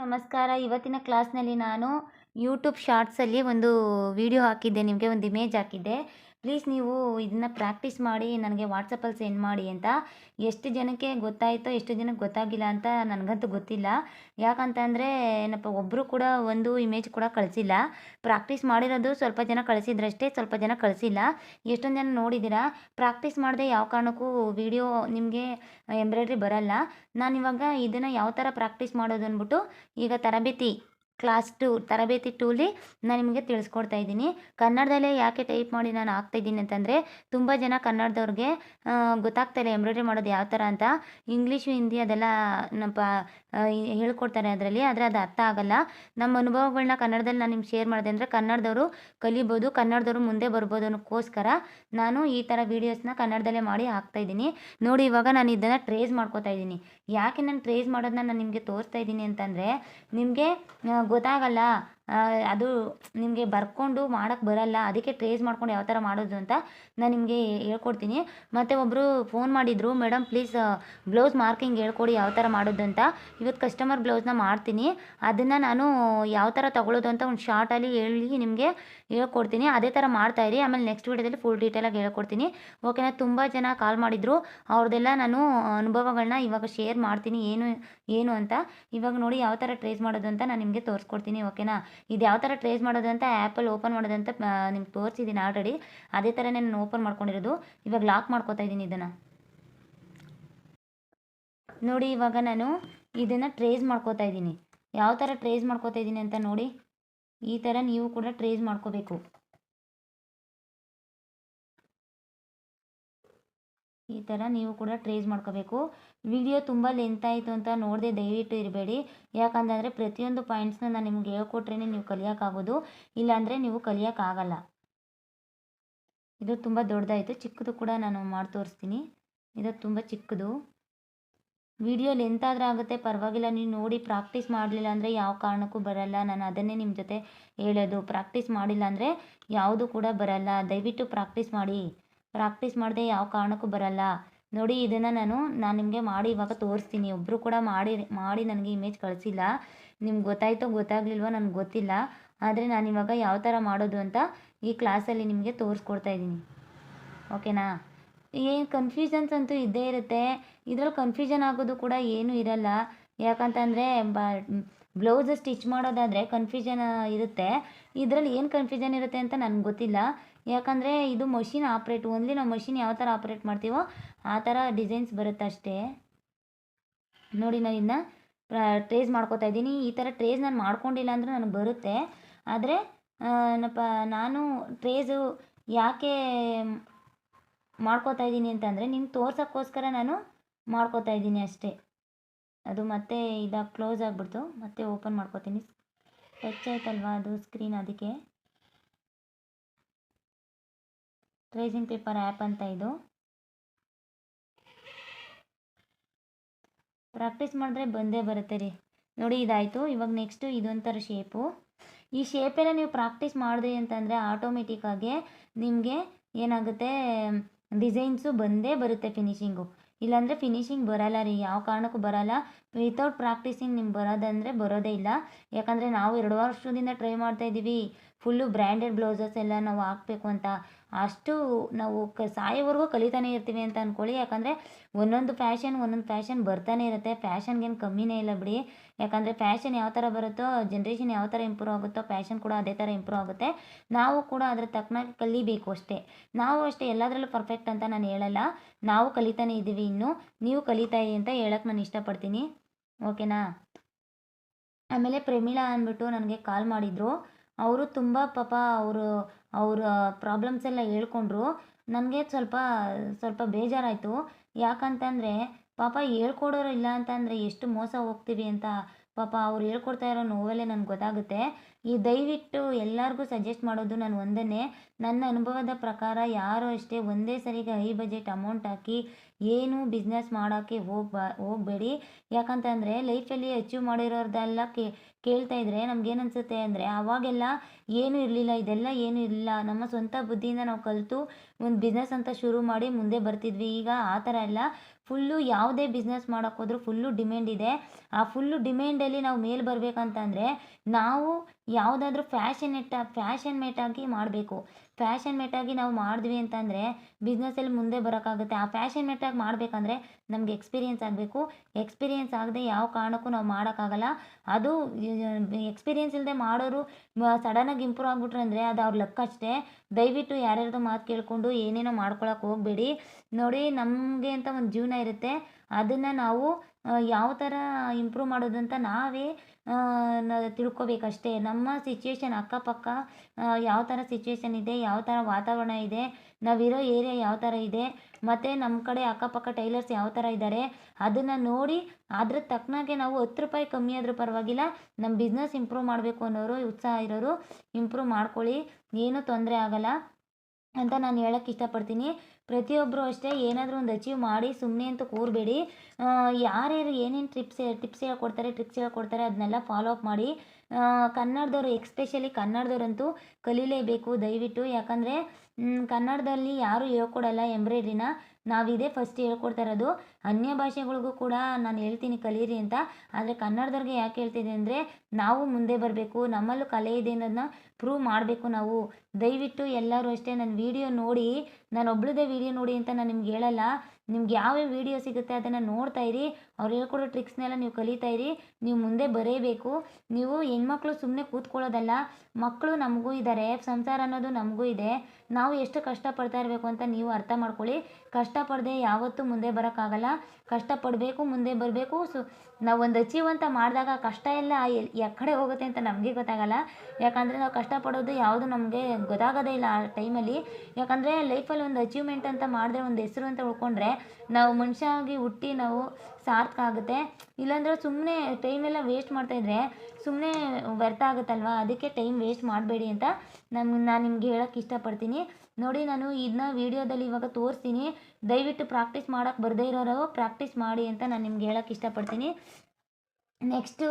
ನಮಸ್ಕಾರ. ಇವತ್ತಿನ ಕ್ಲಾಸ್ನಲ್ಲಿ ನಾನು ಯೂಟ್ಯೂಬ್ ಶಾರ್ಟ್ಸಲ್ಲಿ ಒಂದು ವಿಡಿಯೋ ಹಾಕಿದ್ದೆ. ನಿಮಗೆ ಒಂದು ಇಮೇಜ್ ಹಾಕಿದ್ದೆ. ಪ್ಲೀಸ್ ನೀವು ಇದನ್ನು ಪ್ರಾಕ್ಟೀಸ್ ಮಾಡಿ, ನನಗೆ ವಾಟ್ಸಪ್ಪಲ್ಲಿ ಸೆಂಡ್ ಮಾಡಿ ಅಂತ. ಎಷ್ಟು ಜನಕ್ಕೆ ಗೊತ್ತಾಯಿತೋ ಎಷ್ಟು ಜನಕ್ಕೆ ಗೊತ್ತಾಗಿಲ್ಲ ಅಂತ ನನಗಂತೂ ಗೊತ್ತಿಲ್ಲ. ಯಾಕಂತಂದರೆ ಏನಪ್ಪ ಒಬ್ಬರು ಕೂಡ ಒಂದು ಇಮೇಜ್ ಕೂಡ ಕಳಿಸಿಲ್ಲ. ಪ್ರಾಕ್ಟೀಸ್ ಮಾಡಿರೋದು ಸ್ವಲ್ಪ ಜನ ಕಳಿಸಿದ್ರಷ್ಟೇ, ಸ್ವಲ್ಪ ಜನ ಕಳಿಸಿಲ್ಲ. ಎಷ್ಟೊಂದು ಜನ ನೋಡಿದ್ದೀರಾ? ಪ್ರಾಕ್ಟೀಸ್ ಮಾಡದೆ ಯಾವ ಕಾರಣಕ್ಕೂ ವಿಡಿಯೋ ನಿಮಗೆ ಎಂಬ್ರಾಯ್ಡ್ರಿ ಬರಲ್ಲ. ನಾನು ಇವಾಗ ಇದನ್ನು ಯಾವ ಥರ ಪ್ರಾಕ್ಟೀಸ್ ಮಾಡೋದು ಅಂದ್ಬಿಟ್ಟು ಈಗ ತರಬೇತಿ. ಕ್ಲಾಸ್ ಟು, ತರಬೇತಿ ಟೂಲಿ ನಾನು ನಿಮಗೆ ತಿಳಿಸ್ಕೊಡ್ತಾ ಇದ್ದೀನಿ. ಕನ್ನಡದಲ್ಲೇ ಯಾಕೆ ಟೈಪ್ ಮಾಡಿ ನಾನು ಹಾಕ್ತಾಯಿದ್ದೀನಿ ಅಂತಂದರೆ, ತುಂಬ ಜನ ಕನ್ನಡದವ್ರಿಗೆ ಗೊತ್ತಾಗ್ತಾಯಿಲ್ಲ ಎಂಬ್ರಾಯ್ಡ್ರಿ ಮಾಡೋದು ಯಾವ ಥರ ಅಂತ. ಇಂಗ್ಲೀಷು, ಹಿಂದಿ ಅದೆಲ್ಲ ನಮ್ಮ ಹೇಳ್ಕೊಡ್ತಾರೆ ಅದರಲ್ಲಿ, ಆದರೆ ಅದು ಅರ್ಥ ಆಗಲ್ಲ. ನಮ್ಮ ಅನುಭವಗಳನ್ನ ಕನ್ನಡದಲ್ಲಿ ನಾನು ನಿಮ್ಗೆ ಶೇರ್ ಮಾಡಿದೆ ಅಂದರೆ, ಕನ್ನಡದವರು ಕಲಿಬೋದು, ಕನ್ನಡದವರು ಮುಂದೆ ಬರ್ಬೋದು ಅನ್ನೋಕ್ಕೋಸ್ಕರ ನಾನು ಈ ಥರ ವೀಡಿಯೋಸ್ನ ಕನ್ನಡದಲ್ಲೇ ಮಾಡಿ ಹಾಕ್ತಾಯಿದ್ದೀನಿ ನೋಡಿ, ಇವಾಗ ನಾನು ಇದನ್ನು ಟ್ರೇಸ್ ಮಾಡ್ಕೋತಾ ಇದ್ದೀನಿ. ಯಾಕೆ ನಾನು ಟ್ರೇಸ್ ಮಾಡೋದನ್ನ ನಾನು ನಿಮಗೆ ತೋರಿಸ್ತಾ ಇದ್ದೀನಿ ಅಂತಂದರೆ, ನಿಮಗೆ ಗೊತ್ತಾಗಲ್ಲ. ಅದು ನಿಮಗೆ ಬರ್ಕೊಂಡು ಮಾಡೋಕ್ಕೆ ಬರಲ್ಲ, ಅದಕ್ಕೆ ಟ್ರೇಸ್ ಮಾಡ್ಕೊಂಡು ಯಾವ ಥರ ಮಾಡೋದು ಅಂತ ನಾನು ನಿಮಗೆ ಹೇಳ್ಕೊಡ್ತೀನಿ. ಮತ್ತು ಒಬ್ಬರು ಫೋನ್ ಮಾಡಿದರು ಮೇಡಮ್ ಪ್ಲೀಸ್ ಬ್ಲೌಸ್ ಮಾರ್ಕಿಂಗ್ ಹೇಳ್ಕೊಡಿ ಯಾವ ಥರ ಮಾಡೋದು ಅಂತ. ಇವತ್ತು ಕಸ್ಟಮರ್ ಬ್ಲೌಸ್ನ ಮಾಡ್ತೀನಿ. ಅದನ್ನು ನಾನು ಯಾವ ಥರ ತಗೊಳ್ಳೋದು ಅಂತ ಒಂದು ಶಾರ್ಟಲ್ಲಿ ಹೇಳಿ ನಿಮಗೆ ಹೇಳ್ಕೊಡ್ತೀನಿ. ಅದೇ ಥರ ಮಾಡ್ತಾಯಿರಿ ಆಮೇಲೆ ನೆಕ್ಸ್ಟ್ ವೀಡಿಯೋದಲ್ಲಿ ಫುಲ್ ಡೀಟೇಲಾಗಿ ಹೇಳ್ಕೊಡ್ತೀನಿ. ಓಕೆನಾ ತುಂಬ ಜನ ಕಾಲ್ ಮಾಡಿದರು. ಅವ್ರದ್ದೆಲ್ಲ ನಾನು ಅನುಭವಗಳನ್ನ ಇವಾಗ ಶೇರ್ ಮಾಡ್ತೀನಿ. ಏನು ಏನು ಅಂತ. ಇವಾಗ ನೋಡಿ ಯಾವ ಥರ ಟ್ರೇಸ್ ಮಾಡೋದು ಅಂತ ನಾನು ನಿಮಗೆ ತೋರಿಸ್ಕೊಡ್ತೀನಿ ಓಕೆನಾ ಇದು ಯಾವ ಥರ ಟ್ರೇಸ್ ಮಾಡೋದು ಅಂತ ಆ್ಯಪಲ್ಲಿ ಓಪನ್ ಮಾಡೋದು ಅಂತ ನಿಮ್ಗೆ ತೋರಿಸಿದ್ದೀನಿ ಆಲ್ರೆಡಿ. ಅದೇ ಥರನೇ ನಾನು ಓಪನ್ ಮಾಡ್ಕೊಂಡಿರೋದು. ಇವಾಗ ಲಾಕ್ ಮಾಡ್ಕೋತಾ ಇದ್ದೀನಿ ಇದನ್ನು. ನೋಡಿ, ಇವಾಗ ನಾನು ಇದನ್ನು ಟ್ರೇಸ್ ಮಾಡ್ಕೋತಾ ಇದ್ದೀನಿ. ಯಾವ ಥರ ಟ್ರೇಸ್ ಮಾಡ್ಕೋತಾ ಇದ್ದೀನಿ ಅಂತ ನೋಡಿ. ಈ ಥರ ನೀವು ಕೂಡ ಟ್ರೇಸ್ ಮಾಡ್ಕೋಬೇಕು. ಈ ಥರ ನೀವು ಕೂಡ ಟ್ರೇಸ್ ಮಾಡ್ಕೋಬೇಕು. ವಿಡಿಯೋ ತುಂಬ ಲೆಂತ್ ಆಯಿತು ಅಂತ ನೋಡದೆ ದಯವಿಟ್ಟು ಇರಬೇಡಿ. ಯಾಕಂತಂದರೆ ಪ್ರತಿಯೊಂದು ಪಾಯಿಂಟ್ಸ್ನ ನಾನು ನಿಮ್ಗೆ ಹೇಳ್ಕೊಟ್ರೇ ನೀವು ಕಲಿಯೋಕ್ಕಾಗೋದು. ಇಲ್ಲಾಂದರೆ ನೀವು ಕಲಿಯೋಕ್ಕಾಗಲ್ಲ. ಇದು ತುಂಬ ದೊಡ್ಡದಾಯಿತು. ಚಿಕ್ಕದು ಕೂಡ ನಾನು ಮಾಡಿ ತೋರಿಸ್ತೀನಿ. ಇದು ತುಂಬ ಚಿಕ್ಕದು. ವಿಡಿಯೋ ಲೆಂತ್ ಆದರೆ ಆಗುತ್ತೆ. ಪರವಾಗಿಲ್ಲ. ನೀವು ನೋಡಿ ಪ್ರಾಕ್ಟೀಸ್ ಮಾಡಲಿಲ್ಲ ಅಂದರೆ ಯಾವ ಕಾರಣಕ್ಕೂ ಬರಲ್ಲ. ನಾನು ಅದನ್ನೇ ನಿಮ್ಮ ಜೊತೆ ಹೇಳೋದು. ಪ್ರಾಕ್ಟೀಸ್ ಮಾಡಿಲ್ಲ ಅಂದರೆ ಯಾವುದು ಕೂಡ ಬರಲ್ಲ. ದಯವಿಟ್ಟು ಪ್ರಾಕ್ಟೀಸ್ ಮಾಡಿ. ಪ್ರಾಕ್ಟೀಸ್ ಮಾಡದೆ ಯಾವ ಕಾರಣಕ್ಕೂ ಬರಲ್ಲ. ನೋಡಿ, ಇದನ್ನು ನಾನು ನಾನು ನಿಮಗೆ ಮಾಡಿ ಇವಾಗ ತೋರಿಸ್ತೀನಿ. ಒಬ್ಬರು ಕೂಡ ಮಾಡಿ ಮಾಡಿ ನನಗೆ ಇಮೇಜ್ ಕಳಿಸಿಲ್ಲ. ನಿಮ್ಗೆ ಗೊತ್ತಾಯ್ತೋ ಗೊತ್ತಾಗ್ಲಿಲ್ವೋ ನನಗೆ ಗೊತ್ತಿಲ್ಲ. ಆದರೆ ನಾನು ಇವಾಗ ಯಾವ ಥರ ಮಾಡೋದು ಅಂತ ಈ ಕ್ಲಾಸಲ್ಲಿ ನಿಮಗೆ ತೋರಿಸ್ಕೊಡ್ತಾ ಇದ್ದೀನಿ. ಓಕೆನಾ? ಏನು ಕನ್ಫ್ಯೂಷನ್ಸ್ ಅಂತೂ ಇದ್ದೇ ಇರುತ್ತೆ. ಇದ್ರಲ್ಲಿ ಕನ್ಫ್ಯೂಷನ್ ಆಗೋದು ಕೂಡ ಏನೂ ಇರಲ್ಲ. ಯಾಕಂತಂದರೆ ಬ ಬ್ಲೌಸ್ ಸ್ಟಿಚ್ ಮಾಡೋದಾದರೆ ಕನ್ಫ್ಯೂಷನ್ ಇರುತ್ತೆ. ಇದರಲ್ಲಿ ಏನು ಕನ್ಫ್ಯೂಷನ್ ಇರುತ್ತೆ ಅಂತ ನನಗೆ ಗೊತ್ತಿಲ್ಲ. ಯಾಕಂದರೆ ಇದು ಮಷಿನ್ ಆಪ್ರೇಟ್ ಓನ್ಲಿ ನಾವು ಮಷಿನ್ ಯಾವ ಥರ ಆಪ್ರೇಟ್ ಮಾಡ್ತೀವೋ ಆ ಥರ ಡಿಸೈನ್ಸ್ ಬರುತ್ತೆ ಅಷ್ಟೇ. ನೋಡಿ ನಾನು ಇದನ್ನ ಟ್ರೇಸ್ ಮಾಡ್ಕೋತಾ ಇದ್ದೀನಿ. ಈ ಥರ ಟ್ರೇಸ್ ನಾನು ಮಾಡ್ಕೊಂಡಿಲ್ಲ ಅಂದರೆ ನನಗೆ ಬರುತ್ತೆ. ಆದರೆ ಏನಪ್ಪ, ನಾನು ಟ್ರೇಸು ಯಾಕೆ ಮಾಡ್ಕೋತಾ ಇದ್ದೀನಿ ಅಂತಂದರೆ ನಿಮ್ಗೆ ತೋರ್ಸೋಕ್ಕೋಸ್ಕರ ನಾನು ಮಾಡ್ಕೋತಾ ಇದ್ದೀನಿ ಅಷ್ಟೇ. ಅದು ಮತ್ತೆ ಇದಾಗ ಕ್ಲೋಸ್ ಆಗಿಬಿಡ್ತು. ಮತ್ತೆ ಓಪನ್ ಮಾಡ್ಕೋತೀನಿ. ಟಚ್ ಆಯ್ತಲ್ವಾ ಅದು ಸ್ಕ್ರೀನ್ ಅದಕ್ಕೆ? ಟ್ರೇಸಿಂಗ್ ಪೇಪರ್ ಆ್ಯಪ್ ಅಂತ ಇದು. ಪ್ರಾಕ್ಟೀಸ್ ಮಾಡಿದ್ರೆ ಬಂದೇ ಬರುತ್ತೆ ರೀ. ನೋಡಿ ಇದಾಯಿತು. ಇವಾಗ ನೆಕ್ಸ್ಟು ಇದೊಂಥರ ಶೇಪು ಈ ಶೇಪೆಲ್ಲ ನೀವು ಪ್ರಾಕ್ಟೀಸ್ ಮಾಡಿದ್ರಿ ಅಂತಂದರೆ ಆಟೋಮೆಟಿಕ್ಕಾಗಿ ನಿಮಗೆ ಏನಾಗುತ್ತೆ ಡಿಸೈನ್ಸು ಬಂದೇ ಬರುತ್ತೆ ಫಿನಿಶಿಂಗು ಇಲ್ಲಾಂದರೆ ಫಿನಿಶಿಂಗ್ ಬರಲ್ಲ ರೀ. ಯಾವ ಕಾರಣಕ್ಕೂ ಬರಲ್ಲ. ವಿತೌಟ್ ಪ್ರಾಕ್ಟೀಸಿಂಗ್ ನಿಮ್ಗೆ ಬರೋದಂದರೆ ಬರೋದೇ ಇಲ್ಲ. ಯಾಕಂದರೆ ನಾವು ಎರಡು ವರ್ಷದಿಂದ ಟ್ರೈ ಮಾಡ್ತಾ ಇದ್ದೀವಿ ಫುಲ್ಲು ಬ್ರ್ಯಾಂಡೆಡ್ ಬ್ಲೌಸಸ್ ಎಲ್ಲ ನಾವು ಹಾಕಬೇಕು ಅಂತ. ಅಷ್ಟು ನಾವು ಕ ಸಾಯೋವರೆಗೂ ಕಲಿತಾನೆ ಇರ್ತೀವಿ ಅಂತ ಅಂದ್ಕೊಳ್ಳಿ ಯಾಕಂದರೆ ಒಂದೊಂದು ಫ್ಯಾಷನ್ ಒಂದೊಂದು ಫ್ಯಾಷನ್ ಬರ್ತಾನೆ ಇರುತ್ತೆ. ಫ್ಯಾಷನ್ಗೇನು ಕಮ್ಮಿನೇ ಇಲ್ಲ ಬಿಡಿ. ಯಾಕಂದರೆ ಫ್ಯಾಷನ್ ಯಾವ ಥರ ಬರುತ್ತೋ, ಜನ್ರೇಷನ್ ಯಾವ ಥರ ಇಂಪ್ರೂವ್ ಆಗುತ್ತೋ, ಫ್ಯಾಷನ್ ಕೂಡ ಅದೇ ಥರ ಇಂಪ್ರೂವ್ ಆಗುತ್ತೆ. ನಾವು ಕೂಡ ಅದ್ರ ತಕ್ಕನಾಗಿ ಕಲಿಬೇಕು ಅಷ್ಟೇ. ನಾವು ಅಷ್ಟೇ ಎಲ್ಲದರಲ್ಲೂ ಪರ್ಫೆಕ್ಟ್ ಅಂತ ನಾನು ಹೇಳಲ್ಲ. ನಾವು ಕಲಿತಾನೆ ಇದ್ದೀವಿ ಇನ್ನು. ನೀವು ಕಲಿತಾ ಅಂತ ಹೇಳಕ್ಕೆ ನಾನು ಇಷ್ಟಪಡ್ತೀನಿ. ಓಕೆನಾ? ಆಮೇಲೆ ಪ್ರಮೀಳಾ ಅಂದ್ಬಿಟ್ಟು ನನಗೆ ಕಾಲ್ ಮಾಡಿದರು. ಅವರು ತುಂಬ ಪಾಪ ಅವರು ಅವರ ಪ್ರಾಬ್ಲಮ್ಸ್ ಎಲ್ಲ ಹೇಳ್ಕೊಂಡ್ರು. ನನಗೆ ಸ್ವಲ್ಪ ಸ್ವಲ್ಪ ಬೇಜಾರಾಯಿತು. ಯಾಕಂತಂದರೆ, ಪಾಪ ಹೇಳ್ಕೊಡೋರು ಇಲ್ಲ ಅಂತಂದರೆ ಎಷ್ಟು ಮೋಸ ಹೋಗ್ತೀವಿ ಅಂತ ಪಾಪ ಅವ್ರು ಹೇಳ್ಕೊಡ್ತಾ ಇರೋ ನೋವಲ್ಲೇ ನನಗೆ ಗೊತ್ತಾಗುತ್ತೆ. ಈ ದಯವಿಟ್ಟು ಎಲ್ಲರಿಗೂ ಸಜೆಸ್ಟ್ ಮಾಡೋದು ನಾನು ಒಂದನ್ನೇ ನನ್ನ ಅನುಭವದ ಪ್ರಕಾರ ಯಾರು ಅಷ್ಟೇ ಒಂದೇ ಸರಿಗೆ ಹೈ ಬಜೆಟ್ ಅಮೌಂಟ್ ಹಾಕಿ ಏನು ಬಿಸ್ನೆಸ್ ಮಾಡೋಕ್ಕೆ ಹೋಗ್ಬಾ, ಹೋಗಬೇಡಿ. ಯಾಕಂತಂದರೆ ಲೈಫಲ್ಲಿ ಅಚೀವ್ ಮಾಡಿರೋರ್ದೆಲ್ಲ ಕೇಳ್ತಾ ಇದ್ದರೆ ನಮ್ಗೇನು ಅನಿಸುತ್ತೆ ಅಂದರೆ ಆವಾಗೆಲ್ಲ ಏನೂ ಇರಲಿಲ್ಲ, ಇದೆಲ್ಲ ಏನೂ ಇರಲಿಲ್ಲ. ನಮ್ಮ ಸ್ವಂತ ಬುದ್ಧಿಯಿಂದ ನಾವು ಕಲಿತು ಒಂದು ಬಿಸ್ನೆಸ್ ಅಂತ ಶುರು ಮಾಡಿ ಮುಂದೆ ಬರ್ತಿದ್ವಿ. ಈಗ ಆ ಥರ ಎಲ್ಲ ಫುಲ್ಲು ಯಾವುದೇ ಬಿಸ್ನೆಸ್ ಮಾಡೋಕ್ಕೋದ್ರೂ ಫುಲ್ಲು ಡಿಮ್ಯಾಂಡ್ ಇದೆ. ಆ ಫುಲ್ಲು ಡಿಮ್ಯಾಂಡಲ್ಲಿ ನಾವು ಮೇಲೆ ಬರಬೇಕಂತಂದರೆ ನಾವು ಯಾವುದಾದ್ರೂ ಫ್ಯಾಷನೆಟ್ಟ ಫ್ಯಾಷನ್ ಮೇಟಾಗಿ ಮಾಡಬೇಕು. ಫ್ಯಾಷನ್ ಮೆಟ್ಟಾಗಿ ನಾವು ಮಾಡಿದ್ವಿ ಅಂತಂದರೆ ಬಿಸ್ನೆಸ್ಸಲ್ಲಿ ಮುಂದೆ ಬರೋಕ್ಕಾಗುತ್ತೆ. ಆ ಫ್ಯಾಷನ್ ಮೆಟ್ಟಾಗಿ ಮಾಡಬೇಕಂದ್ರೆ ನಮಗೆ ಎಕ್ಸ್ಪೀರಿಯೆನ್ಸ್ ಆಗಬೇಕು. ಎಕ್ಸ್ಪೀರಿಯೆನ್ಸ್ ಆಗದೆ ಯಾವ ಕಾರಣಕ್ಕೂ ನಾವು ಮಾಡೋಕ್ಕಾಗಲ್ಲ. ಅದು ಎಕ್ಸ್ಪೀರಿಯೆನ್ಸ್ ಇಲ್ಲದೆ ಮಾಡೋರು ಸಡನ್ನಾಗಿ ಇಂಪ್ರೂವ್ ಆಗಿಬಿಟ್ರೆ ಅಂದರೆ ಅದು ಅವ್ರ ಲಕ್ ಅಷ್ಟೇ. ದಯವಿಟ್ಟು ಯಾರ್ಯಾರ್ದು ಮಾತು ಕೇಳಿಕೊಂಡು ಏನೇನೋ ಮಾಡ್ಕೊಳಕ್ಕೆ ಹೋಗಬೇಡಿ. ನೋಡಿ ನಮಗೆ ಅಂತ ಒಂದು ಜೀವನ ಇರುತ್ತೆ. ಅದನ್ನು ನಾವು ಯಾವ ಥರ ಇಂಪ್ರೂವ್ ಮಾಡೋದು ಅಂತ ನಾವೇ ತಿಳ್ಕೊಬೇಕಷ್ಟೇ. ನಮ್ಮ ಸಿಚುವೇಶನ್ ಅಕ್ಕಪಕ್ಕ ಯಾವ ಥರ ಸಿಚುವೇಶನ್ ಇದೆ, ಯಾವ ಥರ ವಾತಾವರಣ ಇದೆ, ನಾವಿರೋ ಏರಿಯಾ ಯಾವ ಥರ ಇದೆ, ಮತ್ತು ನಮ್ಮ ಕಡೆ ಅಕ್ಕಪಕ್ಕ ಟೈಲರ್ಸ್ ಯಾವ ಥರ ಇದ್ದಾರೆ ಅದನ್ನು ನೋಡಿ ಅದ್ರ ತಕ್ಕನಾಗೆ ನಾವು ಹತ್ತು ರೂಪಾಯಿ ಕಮ್ಮಿ ಆದರೂ ಪರವಾಗಿಲ್ಲ ನಮ್ಮ ಬಿಸ್ನೆಸ್ ಇಂಪ್ರೂವ್ ಮಾಡಬೇಕು ಅನ್ನೋರು, ಉತ್ಸಾಹ ಇರೋರು ಇಂಪ್ರೂವ್ ಮಾಡ್ಕೊಳ್ಳಿ, ಏನೂ ತೊಂದರೆ ಆಗಲ್ಲ. ಅಂತ ನಾನು ಹೇಳಕ್ಕೆ ಇಷ್ಟಪಡ್ತೀನಿ. ಪ್ರತಿಯೊಬ್ಬರು ಅಷ್ಟೇ ಏನಾದರೂ ಒಂದು ಅಚೀವ್ ಮಾಡಿ ಸುಮ್ಮನೆ ಅಂತ ಕೂರಬೇಡಿ. ಯಾರ್ಯಾರು ಏನೇನು ಟ್ರಿಪ್ಸ್ ಟಿಪ್ಸ್ ಹೇಳ್ಕೊಡ್ತಾರೆ ಟ್ರಿಕ್ಸ್ ಹೇಳ್ಕೊಡ್ತಾರೆ ಅದನ್ನೆಲ್ಲ ಫಾಲೋ ಅಪ್ ಮಾಡಿ. ಕನ್ನಡದವ್ರು ಎಕ್ಸ್ಪೆಷಲಿ ಕನ್ನಡದವ್ರಂತೂ ಕಲೀಲೇಬೇಕು ದಯವಿಟ್ಟು. ಯಾಕಂದರೆ ಕನ್ನಡದಲ್ಲಿ ಯಾರೂ ಹೇಳ್ಕೊಡಲ್ಲ ಎಂಬ್ರಾಯ್ಡ್ರಿನ ನಾವಿದೇ ಫಸ್ಟ್ ಹೇಳ್ಕೊಡ್ತಾ ಇರೋದು. ಅನ್ಯ ಭಾಷೆಗಳಿಗೂ ಕೂಡ ನಾನು ಹೇಳ್ತೀನಿ ಕಲೀರಿ ಅಂತ. ಆದರೆ ಕನ್ನಡದವ್ರಿಗೆ ಯಾಕೆ ಹೇಳ್ತಿದ್ದೀನಿ ಅಂದರೆ, ನಾವು ಮುಂದೆ ಬರಬೇಕು, ನಮ್ಮಲ್ಲೂ ಕಲೆ ಇದೆ ಅನ್ನೋದನ್ನ ಪ್ರೂವ್ ಮಾಡಬೇಕು ನಾವು. ದಯವಿಟ್ಟು ಎಲ್ಲರೂ ಅಷ್ಟೇ ನನ್ನ ವೀಡಿಯೋ ನೋಡಿ, ನಾನು ಒಬ್ಳದೇ ವೀಡಿಯೋ ನೋಡಿ ಅಂತ ನಾನು ನಿಮ್ಗೆ ಹೇಳಲ್ಲ. ನಿಮ್ಗೆ ಯಾವ್ಯಾವ ವಿಡಿಯೋ ಸಿಗುತ್ತೆ ಅದನ್ನು ನೋಡ್ತಾ ಇರಿ. ಅವ್ರು ಹೇಳ್ಕೊಡೋ ಟ್ರಿಕ್ಸ್ನೆಲ್ಲ ನೀವು ಕಲಿತಾ ಇರಿ. ನೀವು ಮುಂದೆ ಬರೀಬೇಕು. ನೀವು ಹೆಣ್ಮಕ್ಳು ಸುಮ್ಮನೆ ಕೂತ್ಕೊಳ್ಳೋದಲ್ಲ, ಮಕ್ಕಳು ನಮಗೂ ಇದ್ದಾರೆ ಸಂಸಾರ ಅನ್ನೋದು ನಮಗೂ ಇದೆ. ನಾವು ಎಷ್ಟು ಕಷ್ಟಪಡ್ತಾ ಇರಬೇಕು ಅಂತ ನೀವು ಅರ್ಥ ಮಾಡ್ಕೊಳ್ಳಿ. ಕಷ್ಟಪಡದೆ ಯಾವತ್ತೂ ಮುಂದೆ ಬರೋಕ್ಕಾಗಲ್ಲ. ಕಷ್ಟಪಡಬೇಕು, ಮುಂದೆ ಬರಬೇಕು. ಸೊ, ನಾವು ಒಂದು ಅಚೀವ್ ಅಂತ ಮಾಡಿದಾಗ ಕಷ್ಟ ಎಲ್ಲ ಎಲ್ ಎಕ್ಕಡೆ ಹೋಗುತ್ತೆ ಅಂತ ನಮಗೆ ಗೊತ್ತಾಗಲ್ಲ. ಯಾಕಂದರೆ ನಾವು ಕಷ್ಟಪಡೋದು ಯಾವುದು ನಮಗೆ ಗೊತ್ತಾಗೋದೇ ಇಲ್ಲ ಆ ಟೈಮಲ್ಲಿ ಯಾಕಂದರೆ ಲೈಫಲ್ಲಿ ಒಂದು ಅಚೀವ್ಮೆಂಟ್ ಅಂತ ಮಾಡಿದ್ರೆ ಒಂದು ಹೆಸರು ಅಂತ ಉಳ್ಕೊಂಡ್ರೆ, ನಾವು ಮನುಷ್ಯ ಆಗಿ ಹುಟ್ಟಿ ನಾವು ಸಾರ್ಥಕ ಆಗುತ್ತೆ. ಇಲ್ಲಾಂದರೆ ಸುಮ್ಮನೆ ಟೈಮೆಲ್ಲ ವೇಸ್ಟ್ ಮಾಡ್ತಾಯಿದ್ರೆ ಸುಮ್ಮನೆ ವ್ಯರ್ಥ ಆಗುತ್ತಲ್ವಾ? ಅದಕ್ಕೆ ಟೈಮ್ ವೇಸ್ಟ್ ಮಾಡಬೇಡಿ ಅಂತ ನಮ್ಮ ನಾನು ನಿಮ್ಗೆ ಹೇಳೋಕ್ಕೆ ಇಷ್ಟಪಡ್ತೀನಿ. ನೋಡಿ ನಾನು ಇದನ್ನ ವೀಡಿಯೋದಲ್ಲಿ ಇವಾಗ ತೋರಿಸ್ತೀನಿ. ದಯವಿಟ್ಟು ಪ್ರಾಕ್ಟೀಸ್ ಮಾಡೋಕ್ಕೆ ಬರದೇ ಇರೋರು ಪ್ರಾಕ್ಟೀಸ್ ಮಾಡಿ ಅಂತ ನಾನು ನಿಮ್ಗೆ ಹೇಳೋಕ್ಕೆ ಇಷ್ಟಪಡ್ತೀನಿ. ನೆಕ್ಸ್ಟು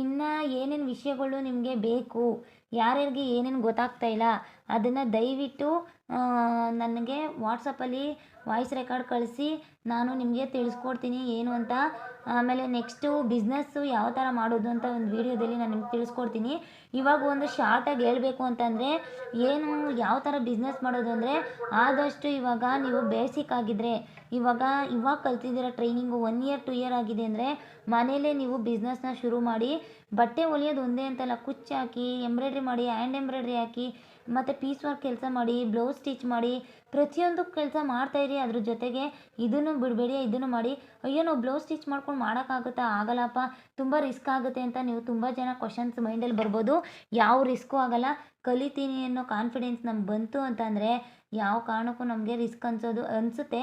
ಇನ್ನು ಏನೇನು ವಿಷಯಗಳು ನಿಮಗೆ ಬೇಕು? ಯಾರ್ಯಾರಿಗೆ ಏನೇನು ಗೊತ್ತಾಗ್ತಾ ಇಲ್ಲ? ಅದನ್ನು ದಯವಿಟ್ಟು ನನಗೆ ವಾಟ್ಸಪ್ಪಲ್ಲಿ ವಾಯ್ಸ್ ರೆಕಾರ್ಡ್ ಕಳಿಸಿ ನಾನು ನಿಮಗೆ ತಿಳಿಸ್ಕೊಡ್ತೀನಿ ಏನು ಅಂತ. ಆಮೇಲೆ ನೆಕ್ಸ್ಟು ಬಿಸ್ನೆಸ್ಸು ಯಾವ ಥರ ಮಾಡೋದು ಅಂತ ಒಂದು ವೀಡಿಯೋದಲ್ಲಿ ನಾನು ನಿಮ್ಗೆ ತಿಳಿಸ್ಕೊಡ್ತೀನಿ. ಇವಾಗ ಒಂದು ಶಾರ್ಟಾಗಿ ಹೇಳಬೇಕು ಅಂತಂದರೆ, ಏನು ಯಾವ ಥರ ಬಿಸ್ನೆಸ್ ಮಾಡೋದು ಅಂದರೆ, ಆದಷ್ಟು ಇವಾಗ ನೀವು ಬೇಸಿಕ್ ಆಗಿದ್ದರೆ ಇವಾಗ ಇವಾಗ ಕಲ್ತಿದ್ದೀರ training one year two year ಆಗಿದೆ ಅಂದರೆ, ಮನೇಲೇ ನೀವು ಬಿಸ್ನೆಸ್ನ ಶುರು ಮಾಡಿ, ಬಟ್ಟೆ ಹೊಲಿಯೋದು ಒಂದೇ ಅಂತಲ್ಲ, ಕುಚ್ಚು ಹಾಕಿ ಎಂಬ್ರಾಯ್ಡ್ರಿ ಮಾಡಿ ಹ್ಯಾಂಡ್ ಎಂಬ್ರಾಯ್ಡ್ರಿ ಹಾಕಿ ಮತ್ತು ಪೀಸ್ ವರ್ಕ್ ಕೆಲಸ ಮಾಡಿ ಬ್ಲೌಸ್ ಸ್ಟಿಚ್ ಮಾಡಿ, ಪ್ರತಿಯೊಂದು ಕೆಲಸ ಮಾಡ್ತಾಯಿರಿ ಅದ್ರ ಜೊತೆಗೆ ಇದನ್ನು ಬಿಡಬೇಡಿ, ಇದನ್ನು ಮಾಡಿ. ಅಯ್ಯೋ, ನಾವು ಬ್ಲೌಸ್ ಸ್ಟಿಚ್ ಮಾಡ್ಕೊಂಡು ಮಾಡೋಕ್ಕಾಗುತ್ತಾ? ಆಗಲ್ಲಪ್ಪ. ತುಂಬ ರಿಸ್ಕ್ ಆಗುತ್ತೆ ಅಂತ ನೀವು ತುಂಬ ಜನ ಕ್ವಶನ್ಸ್ ಮೈಂಡಲ್ಲಿ ಬರ್ಬೋದು. ಯಾವ ರಿಸ್ಕು ಆಗಲ್ಲ. ಕಲಿತೀನಿ ಅನ್ನೋ ಕಾನ್ಫಿಡೆನ್ಸ್ ನಮ್ಗೆ ಬಂತು ಅಂತಂದರೆ ಯಾವ ಕಾರಣಕ್ಕೂ ನಮಗೆ ರಿಸ್ಕ್ ಅನ್ಸೋದು, ಅನಿಸುತ್ತೆ.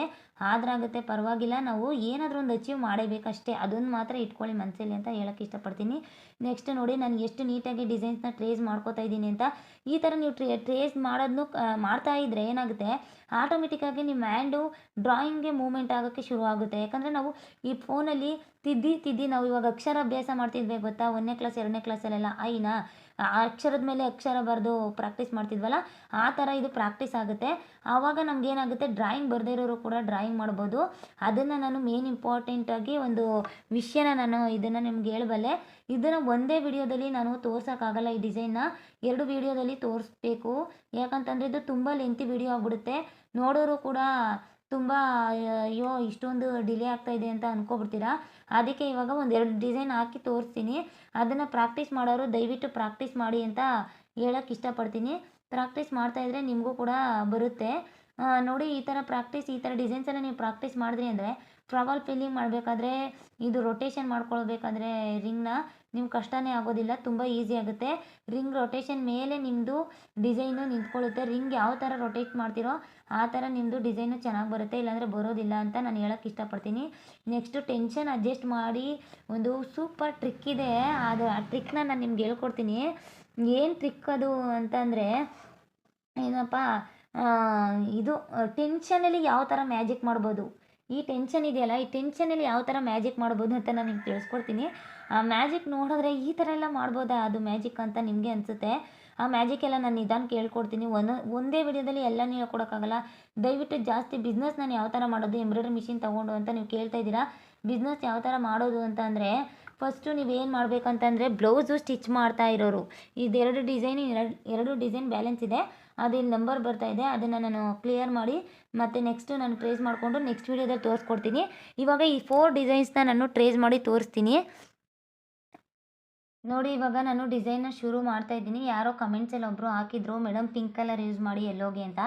ಆದ್ರಾಗುತ್ತೆ, ಪರವಾಗಿಲ್ಲ. ನಾವು ಏನಾದರೂ ಒಂದು ಅಚೀವ್ ಮಾಡಬೇಕಷ್ಟೇ. ಅದನ್ನು ಮಾತ್ರ ಇಟ್ಕೊಳ್ಳಿ ಮನಸ್ಸಲ್ಲಿ ಅಂತ ಹೇಳೋಕ್ಕೆ ಇಷ್ಟಪಡ್ತೀನಿ. ನೆಕ್ಸ್ಟ್ ನೋಡಿ, ನಾನು ಎಷ್ಟು ನೀಟಾಗಿ ಡಿಸೈನ್ಸ್ನ ಟ್ರೇಸ್ ಮಾಡ್ಕೋತಾ ಇದ್ದೀನಿ ಅಂತ. ಈ ಥರ ನೀವು ಟ್ರೇ ಟ್ರೇಸ್ ಮಾಡೋದನ್ನು ಮಾಡ್ತಾ ಇದ್ದರೆ ಏನಾಗುತ್ತೆ? ಆಟೋಮೆಟಿಕ್ಕಾಗಿ ನಿಮ್ಮ ಹ್ಯಾಂಡು ಡ್ರಾಯಿಂಗ್ಗೆ ಮೂಮೆಂಟ್ ಆಗೋಕ್ಕೆ ಶುರು ಆಗುತ್ತೆ. ಯಾಕಂದರೆ ನಾವು ಈ ಫೋನಲ್ಲಿ ತಿದ್ದಿ ತಿದ್ದಿ ನಾವು ಇವಾಗ ಅಕ್ಷರ ಅಭ್ಯಾಸ ಮಾಡ್ತಿದ್ವಿ ಗೊತ್ತಾ? ಒಂದನೇ ಕ್ಲಾಸ್ ಎರಡನೇ ಕ್ಲಾಸಲ್ಲೆಲ್ಲ ಐನಾ? ಅಕ್ಷರದ ಮೇಲೆ ಅಕ್ಷರ ಬರೆದು ಪ್ರಾಕ್ಟೀಸ್ ಮಾಡ್ತಿದ್ವಲ್ಲ, ಆ ಥರ ಇದು ಪ್ರಾಕ್ಟೀಸ್ ಆಗುತ್ತೆ. ಆವಾಗ ನಮಗೇನಾಗುತ್ತೆ ಡ್ರಾಯಿಂಗ್ ಬರದೇ ಇರೋರು ಕೂಡ ಡ್ರಾಯಿಂಗ್ ಮಾಡ್ಬೋದು. ಅದನ್ನು ನಾನು ಮೇನ್ ಇಂಪಾರ್ಟೆಂಟಾಗಿ ಒಂದು ವಿಷಯನ ನಾನು ಇದನ್ನು ನಿಮ್ಗೆ ಹೇಳಬಲ್ಲೆ, ಇದನ್ನು ಒಂದೇ ವಿಡಿಯೋದಲ್ಲಿ ನಾನು ತೋರ್ಸೋಕ್ಕಾಗಲ್ಲ ಈ ಡಿಸೈನ್ನ ಎರಡು ವಿಡಿಯೋದಲ್ಲಿ ತೋರಿಸ್ಬೇಕು. ಯಾಕಂತಂದರೆ ಇದು ತುಂಬ ಲೆಂತಿ ವಿಡಿಯೋ ಆಗಿಬಿಡುತ್ತೆ. ನೋಡೋರು ಕೂಡ ತುಂಬ, ಅಯ್ಯೋ ಇಷ್ಟೊಂದು ಡಿಲೇ ಆಗ್ತಾಯಿದೆ ಅಂತ ಅಂದ್ಕೊಬಿಡ್ತೀರಾ ಅದಕ್ಕೆ ಇವಾಗ ಒಂದು ಎರಡು ಡಿಸೈನ್ ಹಾಕಿ ತೋರಿಸ್ತೀನಿ. ಅದನ್ನು ಪ್ರಾಕ್ಟೀಸ್ ಮಾಡೋರು ದಯವಿಟ್ಟು ಪ್ರಾಕ್ಟೀಸ್ ಮಾಡಿ ಅಂತ ಹೇಳೋಕ್ಕೆ ಇಷ್ಟಪಡ್ತೀನಿ. ಪ್ರಾಕ್ಟೀಸ್ ಮಾಡ್ತಾಯಿದ್ರೆ ನಿಮಗೂ ಕೂಡ ಬರುತ್ತೆ. ನೋಡಿ, ಈ ಥರ ಪ್ರಾಕ್ಟೀಸ್ ಈ ಥರ ಡಿಸೈನ್ಸನ್ನು ನೀವು ಪ್ರಾಕ್ಟೀಸ್ ಮಾಡಿದ್ರಿ ಅಂದರೆ ಫ್ಲವರ್ ಫಿಲ್ಲಿಂಗ್ ಮಾಡಬೇಕಾದ್ರೆ, ಇದು ರೊಟೇಷನ್ ಮಾಡ್ಕೊಳ್ಬೇಕಾದ್ರೆ ರಿಂಗ್ನ ನಿಮ್ಗೆ ಕಷ್ಟನೇ ಆಗೋದಿಲ್ಲ, ತುಂಬ ಈಸಿ ಆಗುತ್ತೆ. ರಿಂಗ್ ರೊಟೇಷನ್ ಮೇಲೆ ನಿಮ್ಮದು ಡಿಸೈನು ನಿಂತ್ಕೊಳ್ಳುತ್ತೆ. ರಿಂಗ್ ಯಾವ ಥರ ರೊಟೇಟ್ ಮಾಡ್ತೀರೋ ಆ ಥರ ನಿಮ್ಮದು ಡಿಸೈನು ಚೆನ್ನಾಗಿ ಬರುತ್ತೆ. ಇಲ್ಲಾಂದರೆ ಬರೋದಿಲ್ಲ ಅಂತ ನಾನು ಹೇಳೋಕ್ಕೆ ಇಷ್ಟಪಡ್ತೀನಿ. ನೆಕ್ಸ್ಟು ಟೆನ್ಷನ್ ಅಡ್ಜಸ್ಟ್ ಮಾಡಿ ಒಂದು ಸೂಪರ್ ಟ್ರಿಕ್ ಇದೆ. ಅದು ಆ ಟ್ರಿಕ್ನ ನಾನು ನಿಮ್ಗೆ ಹೇಳ್ಕೊಡ್ತೀನಿ. ಏನು ಟ್ರಿಕ್ ಅದು ಅಂತಂದರೆ, ಏನಪ್ಪ ಇದು ಟೆನ್ಷನಲ್ಲಿ ಯಾವ ಥರ ಮ್ಯಾಜಿಕ್ ಮಾಡ್ಬೋದು? ಈ ಟೆನ್ಷನ್ ಇದೆಯಲ್ಲ? ಈ ಟೆನ್ಷನಲ್ಲಿ ಯಾವ ಥರ ಮ್ಯಾಜಿಕ್ ಮಾಡ್ಬೋದು ಅಂತ ನಾನು ನಿಮ್ಗೆ ತಿಳಿಸ್ಕೊಡ್ತೀನಿ. ಆ ಮ್ಯಾಜಿಕ್ ನೋಡಿದ್ರೆ ಈ ಥರ ಎಲ್ಲ ಮಾಡ್ಬೋದಾ? ಅದು ಮ್ಯಾಜಿಕ್ ಅಂತ ನಿಮಗೆ ಅನಿಸುತ್ತೆ. ಆ ಮ್ಯಾಜಿಕ್ ಎಲ್ಲ ನಾನು ನಿಧಾನ ಕೇಳ್ಕೊಡ್ತೀನಿ. ಒಂದು ಒಂದೇ ವಿಡಿಯೋದಲ್ಲಿ ಎಲ್ಲನೂ ಹೇಳ್ಕೊಡೋಕ್ಕಾಗಲ್ಲ. ದಯವಿಟ್ಟು ಜಾಸ್ತಿ ಬಿಸ್ನೆಸ್ ನಾನು ಯಾವ ಥರ ಮಾಡೋದು? ಎಂಬ್ರಾಯ್ಡ್ರಿ ಮಿಷಿನ್ ತೊಗೊಂಡು ಅಂತ ನೀವು ಕೇಳ್ತಾ ಇದ್ದೀರಾ? ಬಿಸ್ನೆಸ್ ಯಾವ ಥರ ಮಾಡೋದು ಅಂತ ಅಂದರೆ ಫಸ್ಟು ನೀವೇನು ಮಾಡಬೇಕಂತಂದರೆ ಬ್ಲೌಸು ಸ್ಟಿಚ್ ಮಾಡ್ತಾ ಇರೋರು. ಇದೆರಡು ಡಿಸೈನ್ ಎರಡು ಎರಡು ಡಿಸೈನ್ ಬ್ಯಾಲೆನ್ಸ್ ಇದೆ. ಅದು ಇಲ್ಲಿ ನಂಬರ್ ಬರ್ತಾ ಇದೆ, ಅದನ್ನು ನಾನು ಕ್ಲಿಯರ್ ಮಾಡಿ ಮತ್ತು ನೆಕ್ಸ್ಟು ನಾನು ಟ್ರೇಸ್ ಮಾಡಿಕೊಂಡು ನೆಕ್ಸ್ಟ್ ವೀಡಿಯೋದಲ್ಲಿ ತೋರಿಸ್ಕೊಡ್ತೀನಿ. ಇವಾಗ ಈ ಫೋರ್ ಡಿಸೈನ್ಸ್ನ ನಾನು ಟ್ರೇಸ್ ಮಾಡಿ ತೋರಿಸ್ತೀನಿ. ನೋಡಿ, ಇವಾಗ ನಾನು ಡಿಸೈನ್ನ ಶುರು ಮಾಡ್ತಾ ಇದ್ದೀನಿ. ಯಾರೋ ಕಮೆಂಟ್ಸಲ್ಲಿ ಒಬ್ಬರು ಹಾಕಿದ್ರು ಮೇಡಮ್ ಪಿಂಕ್ ಕಲರ್ ಯೂಸ್ ಮಾಡಿ ಎಲ್ಲೋಗೆ ಅಂತ.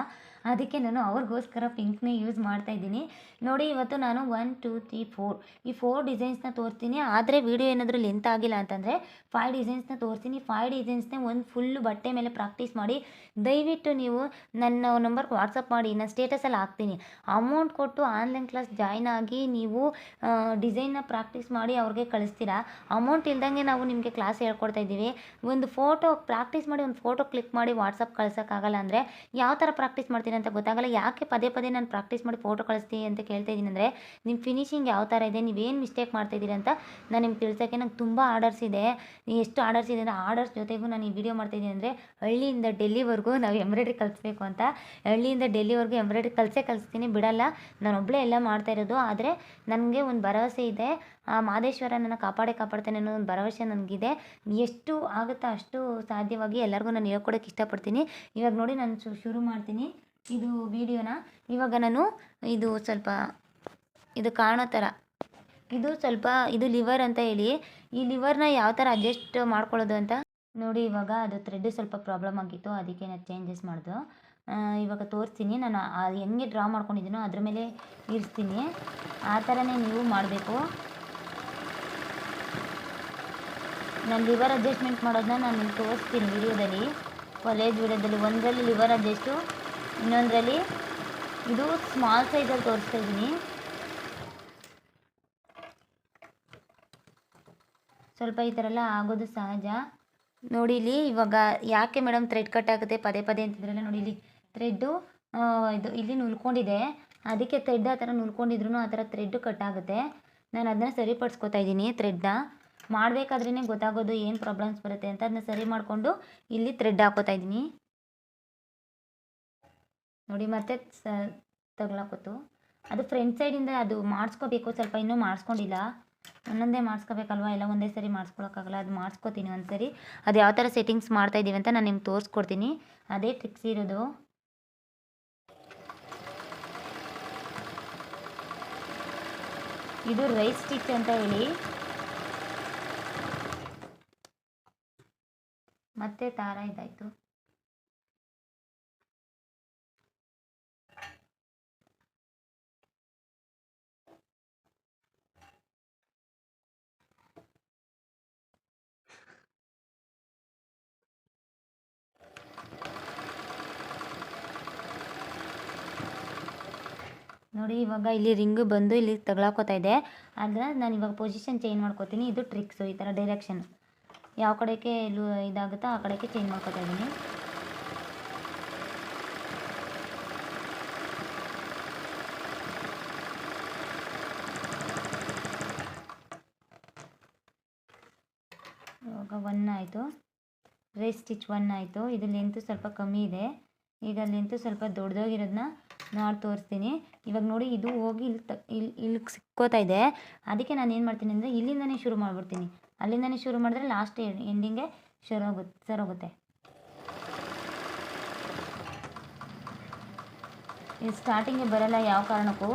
ಅದಕ್ಕೆ ನಾನು ಅವ್ರಿಗೋಸ್ಕರ ಪಿಂಕ್ನೇ ಯೂಸ್ ಮಾಡ್ತಾ ಇದ್ದೀನಿ. ನೋಡಿ, ಇವತ್ತು ನಾನು ಒನ್, ಟೂ, ತ್ರೀ, ಫೋರ್. ಈ ಫೋರ್ ಡಿಸೈನ್ಸ್ನ ತೋರಿಸ್ತೀನಿ. ಆದರೆ ವಿಡಿಯೋ ಏನಾದರೂ ಲೆಂತ್ ಆಗಿಲ್ಲ ಅಂತಂದರೆ ಫೈವ್ ಡಿಸೈನ್ಸ್ನ ತೋರಿಸ್ತೀನಿ. ಫೈವ್ ಡಿಸೈನ್ಸ್ನೇ ಒಂದು ಫುಲ್ ಬಟ್ಟೆ ಮೇಲೆ ಪ್ರಾಕ್ಟೀಸ್ ಮಾಡಿ. ದಯವಿಟ್ಟು ನೀವು ನನ್ನ ನಂಬರ್ಗೆ ವಾಟ್ಸಪ್ ಮಾಡಿ. ನಾನು ಸ್ಟೇಟಸಲ್ಲಿ ಹಾಕ್ತೀನಿ. ಅಮೌಂಟ್ ಕೊಟ್ಟು ಆನ್ಲೈನ್ ಕ್ಲಾಸ್ ಜಾಯ್ನ್ ಆಗಿ ನೀವು ಡಿಸೈನ್ನ ಪ್ರಾಕ್ಟೀಸ್ ಮಾಡಿ ಅವ್ರಿಗೆ ಕಳಿಸ್ತೀರಾ? ಅಮೌಂಟ್ ಇಲ್ದಂಗೆ ನಾವು ನಿಮಗೆ ಕ್ಲಾಸ್ ಹೇಳ್ಕೊಡ್ತಾ ಇದ್ದೀವಿ. ಒಂದು ಫೋಟೋ ಪ್ರಾಕ್ಟೀಸ್ ಮಾಡಿ, ಒಂದು ಫೋಟೋ ಕ್ಲಿಕ್ ಮಾಡಿ ವಾಟ್ಸಪ್ ಕಳ್ಸೋಕ್ಕಾಗಲ್ಲ ಅಂದರೆ ಯಾವ ಥರ ಪ್ರಾಕ್ಟೀಸ್ ಮಾಡ್ತೀನಿ? ಅಂತ ಗೊತ್ತಾಗಲ್ಲ. ಯಾಕೆ ಪದೇ ಪದೇ ನಾನು ಪ್ರಾಕ್ಟೀಸ್ ಮಾಡಿ ಫೋಟೋ ಕಳಿಸ್ತೀನಿ ಅಂತ ಕೇಳ್ತಾ ಇದ್ದೀನಿ ಅಂದರೆ ನಿಮ್ಮ ಫಿನಿಶಿಂಗ್ ಯಾವ ಥರ ಇದೆ ನೀವೇನು ಮಿಸ್ಟೇಕ್ ಮಾಡ್ತಾ ಇದ್ದೀರಿ ಅಂತ ನಾನು ನಿಮ್ಗೆ ತಿಳ್ಸೋಕ್ಕೆ ನಂಗೆ ತುಂಬ ಆರ್ಡರ್ಸ್ ಇದೆ. ಎಷ್ಟು ಆರ್ಡರ್ಸ್ ಇದೆ ಅಂದರೆ ಆರ್ಡರ್ಸ್ ಜೊತೆಗೂ ನಾನು ಈ ವಿಡಿಯೋ ಮಾಡ್ತಾ ಇದ್ದೀನಿ ಅಂದರೆ, ಹಳ್ಳಿಯಿಂದ ಡೆಲ್ಲಿವರೆಗೂ ನಾವು ಎಂಬ್ರಾಯ್ಡ್ರಿ ಕಲಿಸ್ಬೇಕು ಅಂತ. ಹಳ್ಳಿಯಿಂದ ಡೆಲ್ಲಿವರೆಗೂ ಎಂಬ್ರಾಯ್ಡ್ರಿ ಕಲಿಸೇ ಕಲಿಸ್ತೀನಿ, ಬಿಡಲ್ಲ. ನಾನು ಒಬ್ಬಳೇ ಎಲ್ಲ ಮಾಡ್ತಾ ಇರೋದು, ಆದರೆ ನನಗೆ ಒಂದು ಭರವಸೆ ಇದೆ. ಆ ಮಾದೇಶ್ವರ ನನ್ನ ಕಾಪಾಡೇ ಕಾಪಾಡ್ತಾನೆ ಅನ್ನೋ ಒಂದು ಭರವಸೆ ನನಗಿದೆ. ಎಷ್ಟು ಆಗುತ್ತೋ ಅಷ್ಟು ಸಾಧ್ಯವಾಗಿ ಎಲ್ಲರಿಗೂ ನಾನು ಹೇಳ್ಕೊಡೋಕೆ ಇಷ್ಟಪಡ್ತೀನಿ. ಇವಾಗ ನೋಡಿ ನಾನು ಶುರು ಮಾಡ್ತೀನಿ ಇದು ವಿಡಿಯೋನ. ಇವಾಗ ನಾನು ಇದು ಸ್ವಲ್ಪ ಇದು ಕಾಣೋ ಥರ ಇದು ಸ್ವಲ್ಪ ಇದು ಲಿವರ್ ಅಂತ ಹೇಳಿ. ಈ ಲಿವರ್ನ ಯಾವ ಥರ ಅಡ್ಜಸ್ಟ್ ಮಾಡ್ಕೊಳ್ಳೋದು ಅಂತ ನೋಡಿ ಇವಾಗ ಅದು ಥ್ರೆಡ್ ಸ್ವಲ್ಪ ಪ್ರಾಬ್ಲಮ್ ಆಗಿತ್ತು. ಅದಕ್ಕೆ ನಾನು ಚೇಂಜಸ್ ಮಾಡಿದ್ರು ಇವಾಗ ತೋರಿಸ್ತೀನಿ. ನಾನು ಹೆಂಗೆ ಡ್ರಾ ಮಾಡ್ಕೊಂಡಿದ್ದೀನೋ ಅದ್ರ ಮೇಲೆ ಇರಿಸ್ತೀನಿ. ಆ ಥರನೇ ನೀವು ಮಾಡಬೇಕು. ನಾನು ಲಿವರ್ ಅಡ್ಜಸ್ಟ್ಮೆಂಟ್ ಮಾಡೋದನ್ನ ನಾನು ನಿಮ್ಗೆ ತೋರಿಸ್ತೀನಿ ವಿಡಿಯೋದಲ್ಲಿ. ಕಾಲೇಜ್ ವಿಡಿಯೋದಲ್ಲಿ ಒಂದರಲ್ಲಿ ಲಿವರ್ ಅಡ್ಜಸ್ಟು ಇನ್ನೊಂದರಲ್ಲಿ ಇದು ಸ್ಮಾಲ್ ಸೈಜಲ್ಲಿ ತೋರಿಸ್ತಾ ಇದ್ದೀನಿ. ಸ್ವಲ್ಪ ಈ ಥರ ಎಲ್ಲ ಆಗೋದು ಸಹಜ. ನೋಡಿ ಇಲ್ಲಿ ಇವಾಗ ಯಾಕೆ ಮೇಡಮ್ ಥ್ರೆಡ್ ಕಟ್ ಆಗುತ್ತೆ ಪದೇ ಪದೇ ಅಂತಿದ್ರಲ್ಲ ನೋಡಿ ಇಲ್ಲಿ ಥ್ರೆಡ್ಡು ಇದು ಇಲ್ಲಿ ನುಲ್ಕೊಂಡಿದೆ. ಅದಕ್ಕೆ ಥ್ರೆಡ್ ಆ ಥರ ನುಲ್ಕೊಂಡಿದ್ರು ಆ ಥರ ಥ್ರೆಡ್ ಕಟ್ ಆಗುತ್ತೆ. ನಾನು ಅದನ್ನ ಸರಿಪಡಿಸ್ಕೊತಾ ಇದ್ದೀನಿ ಥ್ರೆಡ್ನ ಮಾಡಬೇಕಾದ್ರೇ ಗೊತ್ತಾಗೋದು ಏನು ಪ್ರಾಬ್ಲಮ್ಸ್ ಬರುತ್ತೆ ಅಂತ ಅದನ್ನ ಸರಿ ಮಾಡಿಕೊಂಡು ಇಲ್ಲಿ ಥ್ರೆಡ್ ಹಾಕೋತಾ ಇದ್ದೀನಿ. ನೋಡಿ ಮತ್ತೆ ಸ, ತಗ್ಲಾಕೋತು. ಅದು ಫ್ರಂಟ್ ಸೈಡಿಂದ ಅದು ಮಾಡಿಸ್ಕೋಬೇಕು, ಸ್ವಲ್ಪ ಇನ್ನೂ ಮಾಡಿಸ್ಕೊಂಡಿಲ್ಲ. ಒಂದೊಂದೇ ಮಾಡಿಸ್ಕೋಬೇಕಲ್ವ? ಎಲ್ಲ ಒಂದೇ ಸರಿ ಮಾಡಿಸ್ಕೊಳಕ್ಕಾಗಲ್ಲ. ಅದು ಮಾಡಿಸ್ಕೋತೀನಿ ಒಂದು ಸರಿ ಅದು ಯಾವ ಥರ ಸೆಟ್ಟಿಂಗ್ಸ್ ಮಾಡ್ತಾ ಇದ್ದೀವಿ ಅಂತ ನಾನು ನಿಮ್ಗೆ ತೋರಿಸ್ಕೊಡ್ತೀನಿ. ಅದೇ ಟ್ರಿಕ್ಸ್ ಇರೋದು. ಇದು ರೈಸ್ ಸ್ಟಿಚ್ ಅಂತ ಹೇಳಿ. ಮತ್ತೆ ದಾರ ಇದಾಯಿತು. ನೋಡಿ, ಇವಾಗ ಇಲ್ಲಿ ರಿಂಗ್ ಬಂದು ಇಲ್ಲಿ ತಗೊಳಕೋತಾ ಇದೆ. ಅದನ್ನ ನಾನು ಇವಾಗ ಪೊಸಿಷನ್ ಚೇಂಜ್ ಮಾಡ್ಕೋತೀನಿ. ಇದು ಟ್ರಿಕ್ಸು ಈ ಥರ ಡೈರೆಕ್ಷನ್ ಯಾವ ಕಡೆಗೆ ಲೂ ಇದಾಗುತ್ತೋ ಆ ಕಡೆಗೆ ಚೇಂಜ್ ಮಾಡ್ಕೊತಾ ಇದ್ದೀನಿ. ಇವಾಗ ಒನ್ ಆಯಿತು. ರೇ ಸ್ಟಿಚ್ ಒನ್ ಆಯಿತು. ಇದು ಲೆಂತು ಸ್ವಲ್ಪ ಕಮ್ಮಿ ಇದೆ. ಈಗ ಲೆಂತು ಸ್ವಲ್ಪ ದೊಡ್ಡದಾಗಿರೋದನ್ನ ನಾಳೆ ತೋರಿಸ್ತೀನಿ. ಇವಾಗ ನೋಡಿ, ಇದು ಹೋಗಿ ಇಲ್ಲಿ ತ ಇಲ್ಲಿ ಇಲ್ಲಿಗೆ ಸಿಕ್ಕೋತಾ ಇದೆ. ಅದಕ್ಕೆ ನಾನು ಏನು ಮಾಡ್ತೀನಿ ಅಂದರೆ ಇಲ್ಲಿಂದನೇ ಶುರು ಮಾಡಿಬಿಡ್ತೀನಿ. ಅಲ್ಲಿಂದನೇ ಶುರು ಮಾಡಿದ್ರೆ ಲಾಸ್ಟ್ ಎಂಡಿಂಗೇ ಶುರು ಆಗುತ್ತೆ ಹೋಗುತ್ತೆ. ಇದು ಸ್ಟಾರ್ಟಿಂಗ್ಗೆ ಬರೋಲ್ಲ ಯಾವ ಕಾರಣಕ್ಕೂ.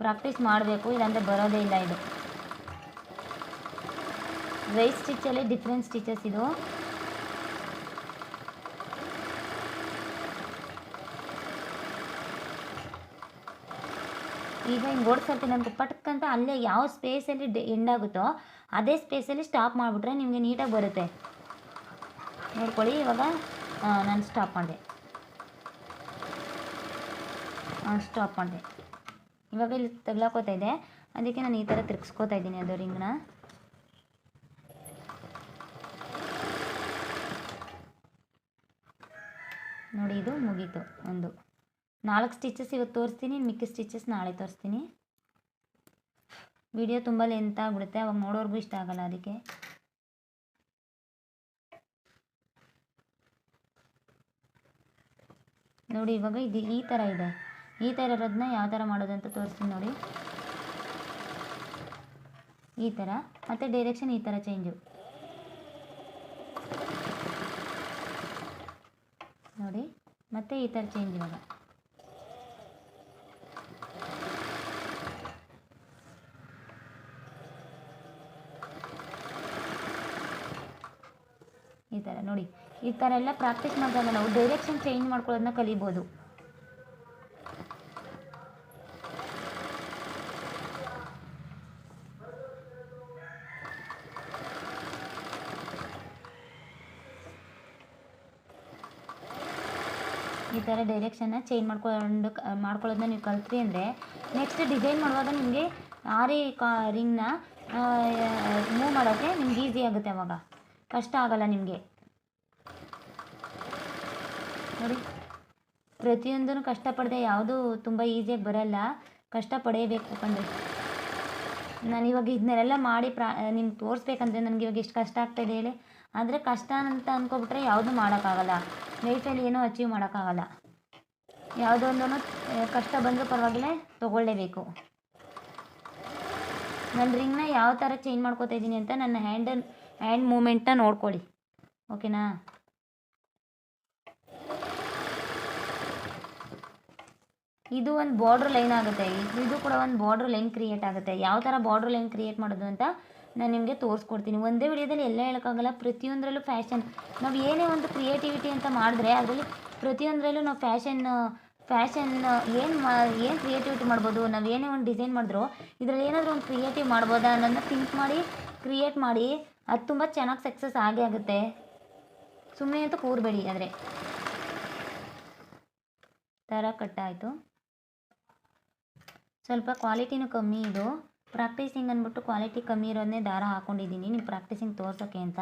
ಪ್ರಾಕ್ಟೀಸ್ ಮಾಡಬೇಕು, ಇಲ್ಲಾಂದರೆ ಬರೋದೇ ಇಲ್ಲ ಇದು. ವೈಟ್ ಸ್ಟಿಚ್ಚಲ್ಲಿ ಡಿಫ್ರೆಂಟ್ ಸ್ಟಿಚಸ್ ಇದು. ಈಗ ಹಿಂಗೆ ಓಡಿಸ್ತೀನಿ ನನಗೆ ಪಟ್ಕಂತ ಅಲ್ಲೇ ಯಾವ ಸ್ಪೇಸಲ್ಲಿ ಎಂಡ್ ಆಗುತ್ತೋ ಅದೇ ಸ್ಪೇಸಲ್ಲಿ ಸ್ಟಾಪ್ ಮಾಡಿಬಿಟ್ರೆ ನಿಮಗೆ ನೀಟಾಗಿ ಬರುತ್ತೆ. ನೋಡ್ಕೊಳ್ಳಿ, ಇವಾಗ ನಾನು ಸ್ಟಾಪ್ ಮಾಡಿದೆ. ಸ್ಟಾಪ್ ಮಾಡಿದೆ. ಇವಾಗ ಇಲ್ಲಿ ತಗ್ಲಾಕೋತಾ ಇದೆ ಅದಕ್ಕೆ ನಾನು ಈ ಥರ ತಿರ್ಗಿಸ್ಕೋತಾ ಇದ್ದೀನಿ ಅದು ರಿಂಗ್ನ ನೋಡಿ, ಇದು ಮುಗೀತು, ಒಂದು. ನಾಲ್ಕು ಸ್ಟಿಚಸ್ ಇವತ್ತು ತೋರಿಸ್ತೀನಿ ಮಿಕ್ಕಿ ಸ್ಟಿಚಸ್ ನಾಳೆ ತೋರಿಸ್ತೀನಿ. ವಿಡಿಯೋ ತುಂಬ ಲೆಂತ್ ಆಗ್ಬಿಡುತ್ತೆ, ಅವಾಗ ನೋಡೋರ್ಗೂ ಇಷ್ಟ ಆಗಲ್ಲ ಅದಕ್ಕೆ. ನೋಡಿ ಇವಾಗ ಇದು ಈ ಥರ ಇದೆ. ಈ ಥರ ಇರೋದನ್ನ ಯಾವ ಥರ ಮಾಡೋದು ಅಂತ ತೋರಿಸ್ತೀನಿ ನೋಡಿ. ಈ ಥರ ಮತ್ತು ಡೈರೆಕ್ಷನ್ ಈ ಥರ ಚೇಂಜು ನೋಡಿ, ಮತ್ತೆ ಈ ಥರ ಚೇಂಜ್ ಇವಾಗ ಈ ಥರ ನೋಡಿ ಈ ಥರ ಎಲ್ಲ ಪ್ರಾಕ್ಟೀಸ್ ಮಾಡಿದಾಗ ನಾವು ಡೈರೆಕ್ಷನ್ ಚೇಂಜ್ ಮಾಡ್ಕೊಳ್ಳೋದನ್ನ ಕಲಿಬೋದು. ಈ ಥರ ಡೈರೆಕ್ಷನ್ನ ಚೇಂಜ್ ಮಾಡ್ಕೊಂಡು, ಮಾಡ್ಕೊಳ್ಳೋದನ್ನ ನೀವು ಕಲ್ತ್ರಿ ಅಂದರೆ ನೆಕ್ಸ್ಟ್ ಡಿಸೈನ್ ಮಾಡುವಾಗ ನಿಮಗೆ ಆರಿ ಕಾ ರಿಂಗ್ನ ಮೂವ್ ಮಾಡೋಕ್ಕೆ ನಿಮ್ಗೆ ಈಸಿ ಆಗುತ್ತೆ ಅವಾಗ. ಕಷ್ಟ ಆಗಲ್ಲ ನಿಮಗೆ. ನೋಡಿ. ಪ್ರತಿಯೊಂದೂ ಕಷ್ಟಪಡದೆ ಯಾವುದೂ ತುಂಬ ಈಸಿಯಾಗಿ ಬರಲ್ಲ. ಕಷ್ಟ ಪಡೆಯಬೇಕು ಕಂಡ್ರೆ ನಾನು ಇವಾಗ ಇದನ್ನೆಲ್ಲ ಮಾಡಿ ಪ್ರಾ ನಿಮ್ಗೆ ತೋರಿಸ್ಬೇಕಂದ್ರೆ ನನಗೆ ಇವಾಗ ಎಷ್ಟು ಕಷ್ಟ ಆಗ್ತಾಯಿದೆ ಹೇಳಿ. ಆದರೆ ಕಷ್ಟ ಅಂತ ಅಂದ್ಕೊಬಿಟ್ರೆ ಯಾವುದೂ ಮಾಡೋಕ್ಕಾಗಲ್ಲ. ಲೈಫಲ್ಲಿ ಏನೂ ಅಚೀವ್ ಮಾಡೋಕ್ಕಾಗಲ್ಲ. ಯಾವುದೋ ಒಂದು ಕಷ್ಟ ಬಂದರೂ ಪರವಾಗಿಲ್ಲ, ತೊಗೊಳ್ಳೇಬೇಕು. ನನ್ನ ರಿಂಗ್ನ ಯಾವ ಥರ ಚೇಂಜ್ ಮಾಡ್ಕೋತಾ ಇದ್ದೀನಿ ಅಂತ ನನ್ನ ಹ್ಯಾಂಡ್ ಹ್ಯಾಂಡ್ ಮೂಮೆಂಟನ್ನ ನೋಡ್ಕೊಳ್ಳಿ. ಓಕೆನಾ ಇದು ಒಂದು ಬಾರ್ಡ್ರ್ ಲೈನ್ ಆಗುತ್ತೆ. ಇದು- ಕೂಡ ಒಂದು ಬಾರ್ಡ್ರ್ ಲೈನ್ ಕ್ರಿಯೇಟ್ ಆಗುತ್ತೆ. ಯಾವ ಥರ ಬಾರ್ಡ್ರ್ ಲೈನ್ ಕ್ರಿಯೇಟ್ ಮಾಡೋದು ಅಂತ ನಾನು ನಿಮಗೆ ತೋರಿಸ್ಕೊಡ್ತೀನಿ. ಒಂದೇ ವಿಡಿಯೋದಲ್ಲಿ ಎಲ್ಲ ಹೇಳೋಕ್ಕಾಗಲ್ಲ, ಪ್ರತಿಯೊಂದರಲ್ಲೂ ಫ್ಯಾಷನ್ ನಾವು ಏನೇ ಒಂದು ಕ್ರಿಯೇಟಿವಿಟಿ ಅಂತ ಮಾಡಿದ್ರೆ ಅದರಲ್ಲಿ ಪ್ರತಿಯೊಂದರಲ್ಲೂ ನಾವು ಫ್ಯಾಷನ್ ಫ್ಯಾಷನ್ ಏನು ಮಾ, ಏನು ಕ್ರಿಯೇಟಿವಿಟಿ ಮಾಡ್ಬೋದು, ನಾವು ಏನೇ ಒಂದು ಡಿಸೈನ್ ಮಾಡಿದ್ರು ಇದರಲ್ಲಿ ಏನಾದರೂ ಒಂದು ಕ್ರಿಯೇಟಿವ್ ಮಾಡ್ಬೋದಾ ಅನ್ನೋದನ್ನ ಥಿಂಕ್ ಮಾಡಿ ಕ್ರಿಯೇಟ್ ಮಾಡಿ, ಅದು ತುಂಬ ಚೆನ್ನಾಗಿ ಸಕ್ಸಸ್ ಆಗೇ ಆಗುತ್ತೆ. ಸುಮ್ಮನೆ ಅಂತ ಕೂರಬೇಡಿ ಆದರೆ. ಥರ ಕಟ್ಟಾಯಿತು ಸ್ವಲ್ಪ ಕ್ವಾಲಿಟಿನೂ ಕಮ್ಮಿ ಇದು ಪ್ರಾಕ್ಟೀಸಿಂಗ್ ಅಂದ್ಬಿಟ್ಟು ಕ್ವಾಲಿಟಿ ಕಮ್ಮಿ ಇರೋದನ್ನೇ ದಾರ ಹಾಕೊಂಡಿದ್ದೀನಿ. ನಿಮ್ಮ ಪ್ರಾಕ್ಟೀಸಿಂಗ್ ತೋರ್ಸೋಕ್ಕೆ ಅಂತ.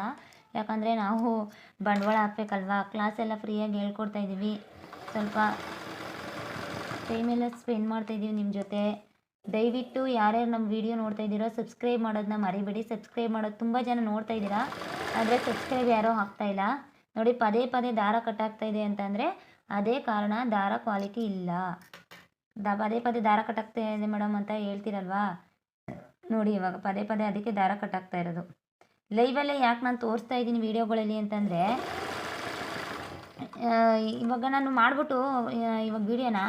ಯಾಕಂದರೆ ನಾವು ಬಂಡವಾಳ ಹಾಕ್ಬೇಕಲ್ವ? ಕ್ಲಾಸ್ ಎಲ್ಲ ಫ್ರೀಯಾಗಿ ಹೇಳ್ಕೊಡ್ತಾ ಇದ್ದೀವಿ. ಸ್ವಲ್ಪ ಟೈಮೆಲ್ಲ ಸ್ಪೆಂಡ್ ಮಾಡ್ತಾ ಇದ್ದೀವಿ ನಿಮ್ಮ ಜೊತೆ. ದಯವಿಟ್ಟು ಯಾರ್ಯಾರು ನಮ್ಮ ವಿಡಿಯೋ ನೋಡ್ತಾ ಇದ್ದೀರೋ ಸಬ್ಸ್ಕ್ರೈಬ್ ಮಾಡೋದನ್ನ ಮರಿಬೇಡಿ. ಸಬ್ಸ್ಕ್ರೈಬ್ ಮಾಡೋದು ತುಂಬ ಜನ ನೋಡ್ತಾ ಇದ್ದೀರಾ? ಆದರೆ ಸಬ್ಸ್ಕ್ರೈಬ್ ಯಾರೂ ಇಲ್ಲ. ನೋಡಿ ಪದೇ ಪದೇ ದಾರ ಕಟ್ಟಾಗ್ತಾ ಇದೆ ಅಂತಂದರೆ ಅದೇ ಕಾರಣ ದಾರ ಕ್ವಾಲಿಟಿ ಇಲ್ಲ. ದ, ಪದೇ ಪದೇ ದಾರ ಕಟ್ಟಾಗ್ತಾ ಇದೆ ಮೇಡಮ್ ಅಂತ ಹೇಳ್ತೀರಲ್ವಾ? ನೋಡಿ ಇವಾಗ ಪದೇ ಪದೇ ಅದಕ್ಕೆ ದಾರ ಕಟ್ಟಾಗ್ತಾ ಇರೋದು. ಲೈವಲ್ಲೇ ಯಾಕೆ ನಾನು ತೋರಿಸ್ತಾ ಇದ್ದೀನಿ ವೀಡಿಯೋಗಳಲ್ಲಿ ಅಂತಂದರೆ ಇವಾಗ ನಾನು ಮಾಡಿಬಿಟ್ಟು ಇವಾಗ ವೀಡಿಯೋನ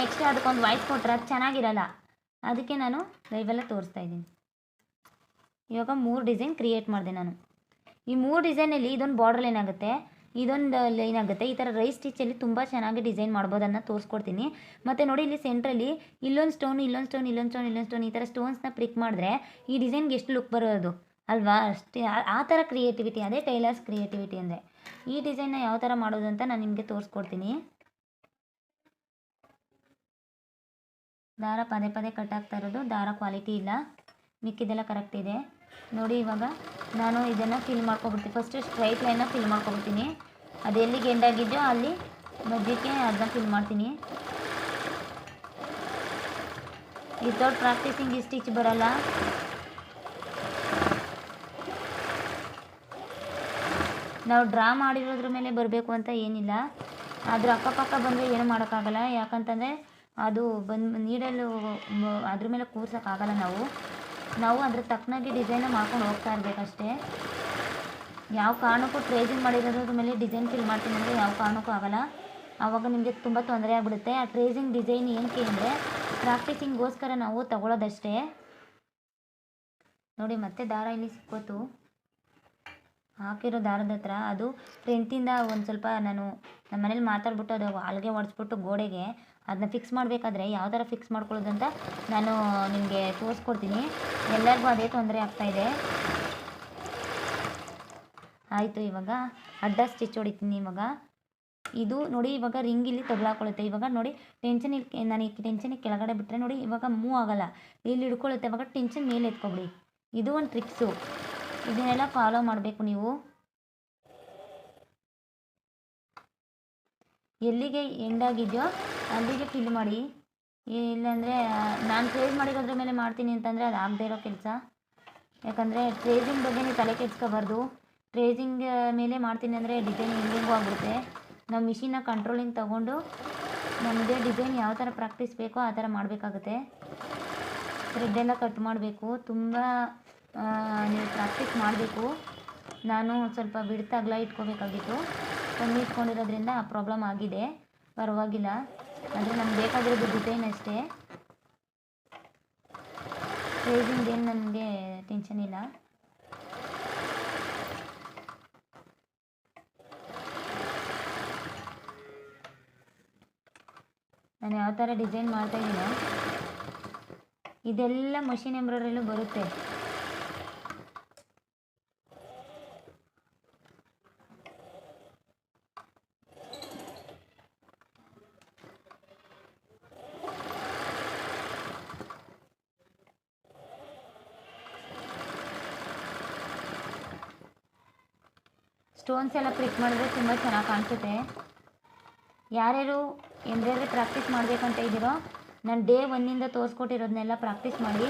ನೆಕ್ಸ್ಟ್ ಅದಕ್ಕೊಂದು ವಾಯ್ಸ್ ಕೊಟ್ಟರೆ ಅದು ಚೆನ್ನಾಗಿರಲ್ಲ. ಅದಕ್ಕೆ ನಾನು ಲೈವೆಲ್ಲ ತೋರಿಸ್ತಾ ಇದ್ದೀನಿ. ಇವಾಗ ಮೂರು ಡಿಸೈನ್ ಕ್ರಿಯೇಟ್ ಮಾಡಿದೆ ನಾನು. ಈ ಮೂರು ಡಿಸೈನಲ್ಲಿ ಇದೊಂದು ಬಾರ್ಡ್ರಲ್ಲಿ ಏನಾಗುತ್ತೆ ಇದೊಂದು ಲೈನ್ ಆಗುತ್ತೆ. ಈ ಥರ ರೈಸ್ ಸ್ಟಿಚ್ಚಲ್ಲಿ ತುಂಬ ಚೆನ್ನಾಗಿ ಡಿಸೈನ್ ಮಾಡ್ಬೋದನ್ನ ತೋರಿಸ್ಕೊಡ್ತೀನಿ. ಮತ್ತು ನೋಡಿ ಇಲ್ಲಿ ಸೆಂಟ್ರಲ್ಲಿ ಇಲ್ಲೊಂದು ಸ್ಟೋನ್ ಇಲ್ಲೊಂದು ಸ್ಟೋನ್ ಇಲ್ಲೊಂದು ಸ್ಟೋನ್ ಇಲ್ಲೊಂದು ಸ್ಟೋನ್ ಈ ಥರ ಸ್ಟೋನ್ಸ್ನ ಪ್ರಿಕ್ ಮಾಡಿದ್ರೆ ಈ ಡಿಸೈನ್ಗೆ ಎಷ್ಟು ಲುಕ್ ಬರೋದು? ಅಲ್ವಾ? ಅಷ್ಟೇ. ಆ- ಆ ಥರ ಕ್ರಿಯೇಟಿವಿಟಿ ಅದೇ ಟೈಲರ್ಸ್ ಕ್ರಿಯೇಟಿವಿಟಿ ಅಂದರೆ. ಈ ಡಿಸೈನ್ನ ಯಾವ ಥರ ಮಾಡೋದು ಅಂತ ನಾನು ನಿಮಗೆ ತೋರಿಸ್ಕೊಡ್ತೀನಿ. ದಾರ ಪದೇ ಪದೇ ಕಟ್ ಆಗ್ತಾ ಇರೋದು. ದಾರ ಕ್ವಾಲಿಟಿ ಇಲ್ಲ. ಮಿಕ್ಕಿದೆಲ್ಲ ಕರೆಕ್ಟ್ ಇದೆ. ನೋಡಿ ಇವಾಗ ನಾನು ಇದನ್ನು ಫಿಲ್ ಮಾಡ್ಕೊಬಿಡ್ತೀನಿ. ಫಸ್ಟು ಸ್ಟ್ರೈಟ್ ಲೈನ ಫಿಲ್ ಮಾಡ್ಕೊಬಿಡ್ತೀನಿ. ಅದು ಎಲ್ಲಿಗೆ ಎಂಡ್ ಆಗಿದೆಯೋ ಅಲ್ಲಿ ಮಧ್ಯಕ್ಕೆ ಅದನ್ನ ಫಿಲ್ ಮಾಡ್ತೀನಿ. ವಿತೌಟ್ ಪ್ರಾಕ್ಟೀಸಿಂಗ್ ಈ ಸ್ಟಿಚ್ ಬರಲ್ಲ. ನಾವು ಡ್ರಾ ಮಾಡಿರೋದ್ರ ಮೇಲೆ ಬರಬೇಕು ಅಂತ ಏನಿಲ್ಲ. ಅದ್ರ ಅಕ್ಕಪಕ್ಕ ಬಂದರೆ ಏನು ಮಾಡೋಕ್ಕಾಗಲ್ಲ. ಯಾಕಂತಂದರೆ ಅದು ಬಂದು ನೀಡಲು ಅದ್ರ ಮೇಲೆ ಕೂರ್ಸೋಕ್ಕಾಗಲ್ಲ ನಾವು. ನಾವು ಅದ್ರ ತಕ್ಕನಾಗಿ ಡಿಸೈನ್ ಮಾಡ್ಕೊಂಡು ಹೋಗ್ತಾ ಇರಬೇಕಷ್ಟೇ. ಯಾವ ಕಾರಣಕ್ಕೂ ಟ್ರೇಸಿಂಗ್ ಮಾಡಿರೋದ್ರ ಮೇಲೆ ಡಿಸೈನ್ ಫಿಲ್ ಮಾಡ್ತೀನಿ ಅಂದರೆ ಯಾವ ಕಾರಣಕ್ಕೂ ಆಗಲ್ಲ. ಆವಾಗ ನಿಮಗೆ ತುಂಬ ತೊಂದರೆ ಆಗಿಬಿಡುತ್ತೆ. ಆ ಟ್ರೇಸಿಂಗ್ ಡಿಸೈನ್ ಏನಕ್ಕೆ ಅಂದರೆ ಪ್ರಾಕ್ಟೀಸಿಂಗ್ಗೋಸ್ಕರ ನಾವು ತಗೊಳ್ಳೋದಷ್ಟೇ ನೋಡಿ, ಮತ್ತೆ ದಾರ ಇಲ್ಲಿ ಸಿಕ್ಕೋತು. ಹಾಕಿರೋ ದಾರದ ಹತ್ರ ಅದು ಪ್ರಿಂಟಿಂದ ಒಂದು ಸ್ವಲ್ಪ ನಾನು ನಮ್ಮ ಮನೇಲಿ ಮಾತಾಡ್ಬಿಟ್ಟು ಅದು ಅಲ್ಲಿಗೆ ಹೊಡೆಸ್ಬಿಟ್ಟು ಗೋಡೆಗೆ ಅದನ್ನ ಫಿಕ್ಸ್ ಮಾಡಬೇಕಾದ್ರೆ ಯಾವ ಥರ ಫಿಕ್ಸ್ ಮಾಡ್ಕೊಳ್ಳೋದು ಅಂತ ನಾನು ನಿಮಗೆ ತೋರಿಸ್ಕೊಡ್ತೀನಿ. ಎಲ್ಲರಿಗೂ ಅದೇ ತೊಂದರೆ ಆಗ್ತಾಯಿದೆ ಆಯಿತು, ಇವಾಗ ಅಡ್ಡ ಸ್ಟಿಚ್ ಹೊಡಿತೀನಿ ಇವಾಗ. ಇದು ನೋಡಿ ಇವಾಗ ರಿಂಗ್ ಇಲ್ಲಿ ತಗ್ಲಾಕೊಳ್ಳುತ್ತೆ ಇವಾಗ ನೋಡಿ ಟೆನ್ಷನ್ ಇಲ್ಲಿ ಈ ಟೆನ್ಷನ್ ಕೆಳಗಡೆ ಬಿಟ್ಟರೆ ನೋಡಿ ಇವಾಗ ಮೂವ್ ಆಗೋಲ್ಲ. ಇಲ್ಲಿ ಹಿಡ್ಕೊಳ್ಳುತ್ತೆ. ಇವಾಗ ಟೆನ್ಷನ್ ಮೇಲೆ ಎತ್ಕೊಬಿಡಿ. ಇದು ಒಂದು ಟ್ರಿಕ್ಸು ಇದನ್ನೆಲ್ಲ ಫಾಲೋ ಮಾಡಬೇಕು ನೀವು. ಎಲ್ಲಿಗೆ ಎಂಡ್ ಆಗಿದೆಯೋ ಅಲ್ಲಿಗೆ ಫಿಲ್ ಮಾಡಿ. ಇಲ್ಲಾಂದರೆ ನಾನು ಟ್ರೇಸ್ ಮಾಡಿರೋದ್ರ ಮೇಲೆ ಮಾಡ್ತೀನಿ ಅಂತಂದರೆ ಅದು ಆಗದೇ ಇರೋ ಕೆಲಸ. ಯಾಕಂದರೆ ಟ್ರೇಸಿಂಗ್ ಬಗ್ಗೆ ನೀವು ತಲೆ ಕೆಡ್ಸ್ಕೋಬಾರ್ದು. ಟ್ರೇಸಿಂಗ್ ಮೇಲೆ ಮಾಡ್ತೀನಿ ಅಂದರೆ ಡಿಸೈನ್ ಹೆಂಗೆಂಗೂ ಆಗಿಬಿಡುತ್ತೆ. ನಾವು ಮಿಷಿನ್ನ ಕಂಟ್ರೋಲಿಂಗ್ ತೊಗೊಂಡು ನಮಗೆ ಡಿಸೈನ್ ಯಾವ ಥರ ಪ್ರಾಕ್ಟೀಸ್ ಬೇಕೋ ಆ ಥರ ಮಾಡಬೇಕಾಗುತ್ತೆ. ಥ್ರೆಡ್ಡೆಲ್ಲ ಕಟ್ ಮಾಡಬೇಕು. ತುಂಬ ನೀವು ಪ್ರಾಕ್ಟೀಸ್ ಮಾಡಬೇಕು. ನಾನು ಸ್ವಲ್ಪ ಬಿಡ್ತಾಗ್ಲ ಇಟ್ಕೋಬೇಕಾಗಿತ್ತು. ಕಮ್ಮಿ ಇಟ್ಕೊಂಡಿರೋದ್ರಿಂದ ಆ ಪ್ರಾಬ್ಲಮ್ ಆಗಿದೆ. ಪರವಾಗಿಲ್ಲ. ಅಂದರೆ ನಮ್ಗೆ ಬೇಕಾಗಿರೋದು ಡಿಸೈನ್ ಅಷ್ಟೇ. ಪ್ರೈಸಿಂಗ್ ಏನು ನನಗೆ ಟೆನ್ಷನ್ ಇಲ್ಲ. ನಾನು ಯಾವ ಥರ ಡಿಸೈನ್ ಮಾಡ್ತಾ ಇದ್ದೀನೋ, ಇದೆಲ್ಲ ಮಷಿನ್ ಎಂಬ್ರಾಯ್ಡ್ರಲ್ಲೂ ಬರುತ್ತೆ. ಸ್ಟೋನ್ಸ್ ಎಲ್ಲ ಪ್ರಿಕ್ ಮಾಡಿದ್ರೆ ತುಂಬ ಚೆನ್ನಾಗಿ ಕಾಣಿಸುತ್ತೆ. ಯಾರ್ಯಾರು ಎಂಬ್ರಾಯ್ಡ್ರಿ ಪ್ರಾಕ್ಟೀಸ್ ಮಾಡಬೇಕಂತ ಇದ್ದೀರೋ, ನಾನು ಡೇ ಒನ್ನಿಂದ ತೋರಿಸ್ಕೊಟ್ಟಿರೋದನ್ನೆಲ್ಲ ಪ್ರಾಕ್ಟೀಸ್ ಮಾಡಿ.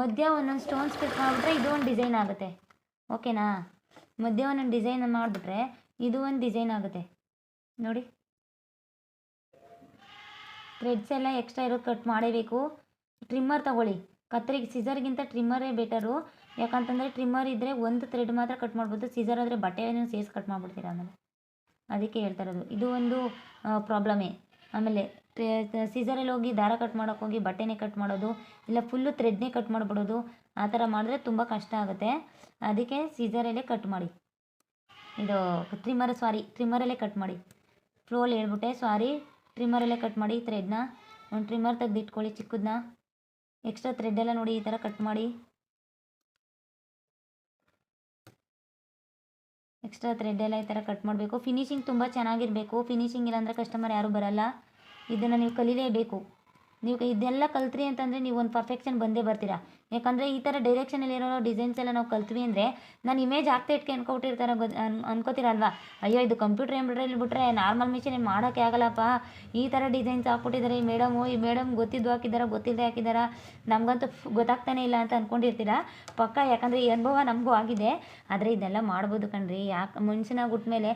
ಮಧ್ಯ ಒಂದೊಂದು ಸ್ಟೋನ್ಸ್ ಪ್ರಿಕ್ ಮಾಡಿಬಿಟ್ರೆ ಇದು ಒಂದು ಡಿಸೈನ್ ಆಗುತ್ತೆ. ಓಕೆನಾ ಮಧ್ಯ ಒಂದೊಂದು ಡಿಸೈನ್ ಮಾಡಿಬಿಟ್ರೆ ಇದು ಒಂದು ಡಿಸೈನ್ ಆಗುತ್ತೆ. ನೋಡಿ. ಥ್ರೆಡ್ಸ್ ಎಲ್ಲ ಎಕ್ಸ್ಟ್ರಾ ಇರೋದು ಕಟ್ ಮಾಡಬೇಕು. ಟ್ರಿಮ್ಮರ್ ತಗೊಳ್ಳಿ. ಕತ್ತರಿಗೆ ಸಿಸರ್ಗಿಂತ ಟ್ರಿಮ್ಮರೇ ಬೆಟರು ಯಾಕಂತಂದರೆ ಟ್ರಿಮ್ಮರ್ ಇದ್ದರೆ ಒಂದು ಥ್ರೆಡ್ ಮಾತ್ರ ಕಟ್ ಮಾಡ್ಬೋದು ಸಿಸರ್ ಆದರೆ ಬಟ್ಟೆಯನ್ನು ಸೇರಿಸಿ ಕಟ್ ಮಾಡ್ಬಿಡ್ತೀರ ಆಮೇಲೆ. ಅದಕ್ಕೆ ಹೇಳ್ತಾ ಇರೋದು. ಇದು ಒಂದು ಪ್ರಾಬ್ಲಮೇ ಆಮೇಲೆ ಸೀಸರಲ್ಲಿ ಹೋಗಿ ದಾರ ಕಟ್ ಮಾಡೋಕ್ಕೋಗಿ ಬಟ್ಟೆನೇ ಕಟ್ ಮಾಡೋದು, ಇಲ್ಲ ಫುಲ್ಲು ಥ್ರೆಡ್ನೇ ಕಟ್ ಮಾಡಿಬಿಡೋದು, ಆ ಥರ ಮಾಡಿದ್ರೆ ತುಂಬ ಕಷ್ಟ ಆಗುತ್ತೆ. ಅದಕ್ಕೆ ಸೀಸರಲ್ಲೇ ಕಟ್ ಮಾಡಿ. ಇದು ಟ್ರಿಮ್ಮರ್ ಸಾರಿ ಟ್ರಿಮ್ಮರಲ್ಲೇ ಕಟ್ ಮಾಡಿ. ಫ್ಲೋಲ್ ಹೇಳ್ಬಿಟ್ಟೆ ಸಾರಿ ಟ್ರಿಮ್ಮರಲ್ಲೇ ಕಟ್ ಮಾಡಿ ಥ್ರೆಡ್ನ ಒಂದು ಟ್ರಿಮ್ಮರ್ ತೆಗೆದಿಟ್ಕೊಳ್ಳಿ ಚಿಕ್ಕದನ್ನ ಎಕ್ಸ್ಟ್ರಾ ಥ್ರೆಡ್ ಎಲ್ಲ ನೋಡಿ ಈ ಥರ ಕಟ್ ಮಾಡಿ. ಎಕ್ಸ್ಟ್ರಾ ಥ್ರೆಡ್ ಎಲ್ಲ ಈ ಥರ ಕಟ್ ಮಾಡಬೇಕು. ಫಿನಿಶಿಂಗ್ ತುಂಬ ಚೆನ್ನಾಗಿರಬೇಕು. ಫಿನಿಶಿಂಗ್ ಇಲ್ಲಾಂದರೆ ಕಸ್ಟಮರ್ ಯಾರೂ ಬರಲ್ಲ. ಇದನ್ನು ನೀವು ಕಲೀಲೇಬೇಕು. ನೀವು ಇದೆಲ್ಲ ಕಲ್ತ್ರಿ ಅಂತಂದರೆ ನೀವು ಒಂದು ಪರ್ಫೆಕ್ಷನ್ ಬಂದೇ ಬರ್ತೀರಾ. ಯಾಕಂದರೆ ಈ ಥರ ಡೈರೆಕ್ಷನಲ್ಲಿರೋ ಡಿಸೈನ್ಸ್ ಎಲ್ಲ ನಾವು ಕಲ್ತ್ವಿ ಅಂದರೆ ನಾನು ಇಮೇಜ್ ಆಗ್ತಾ ಇಟ್ಕೆ ಅನ್ಕೊಬಿಟ್ಟಿರ್ತಾರೆ ಗೊ ಅನ್ ಅನ್ಕೋತೀರಲ್ವಾ? ಅಯ್ಯೋ, ಇದು ಕಂಪ್ಯೂಟರ್ ಎಂಬ್ರಾಯ್ಡ್ರಿ ಬಿಟ್ರೆ ನಾರ್ಮಲ್ ಮಿಷಿನ್ ಮಾಡೋಕ್ಕೆ ಆಗಲ್ಲಪ್ಪ. ಈ ಥರ ಡಿಸೈನ್ಸ್ ಹಾಕ್ಬಿಟ್ಟಿದ್ದಾರೆ ಈ ಮೇಡಮು ಈ ಮೇಡಮ್ ಗೊತ್ತಿದ್ದು ಹಾಕಿದಾರ ಗೊತ್ತಿಲ್ಲದೆ ಹಾಕಿದಾರ? ನಮಗಂತೂ ಗೊತ್ತಾಗ್ತಾನೆ ಇಲ್ಲ ಅಂತ ಅಂದ್ಕೊಂಡಿರ್ತೀರಾ ಪಕ್ಕ, ಯಾಕಂದರೆ ಈ ಅನುಭವ ನಮಗೂ ಆಗಿದೆ. ಆದರೆ ಇದೆಲ್ಲ ಮಾಡ್ಬೋದು ಕಣ್ರಿ. ಯಾಕೆ ಮನುಷ್ಯನಾಗಿ ಮೇಲೆ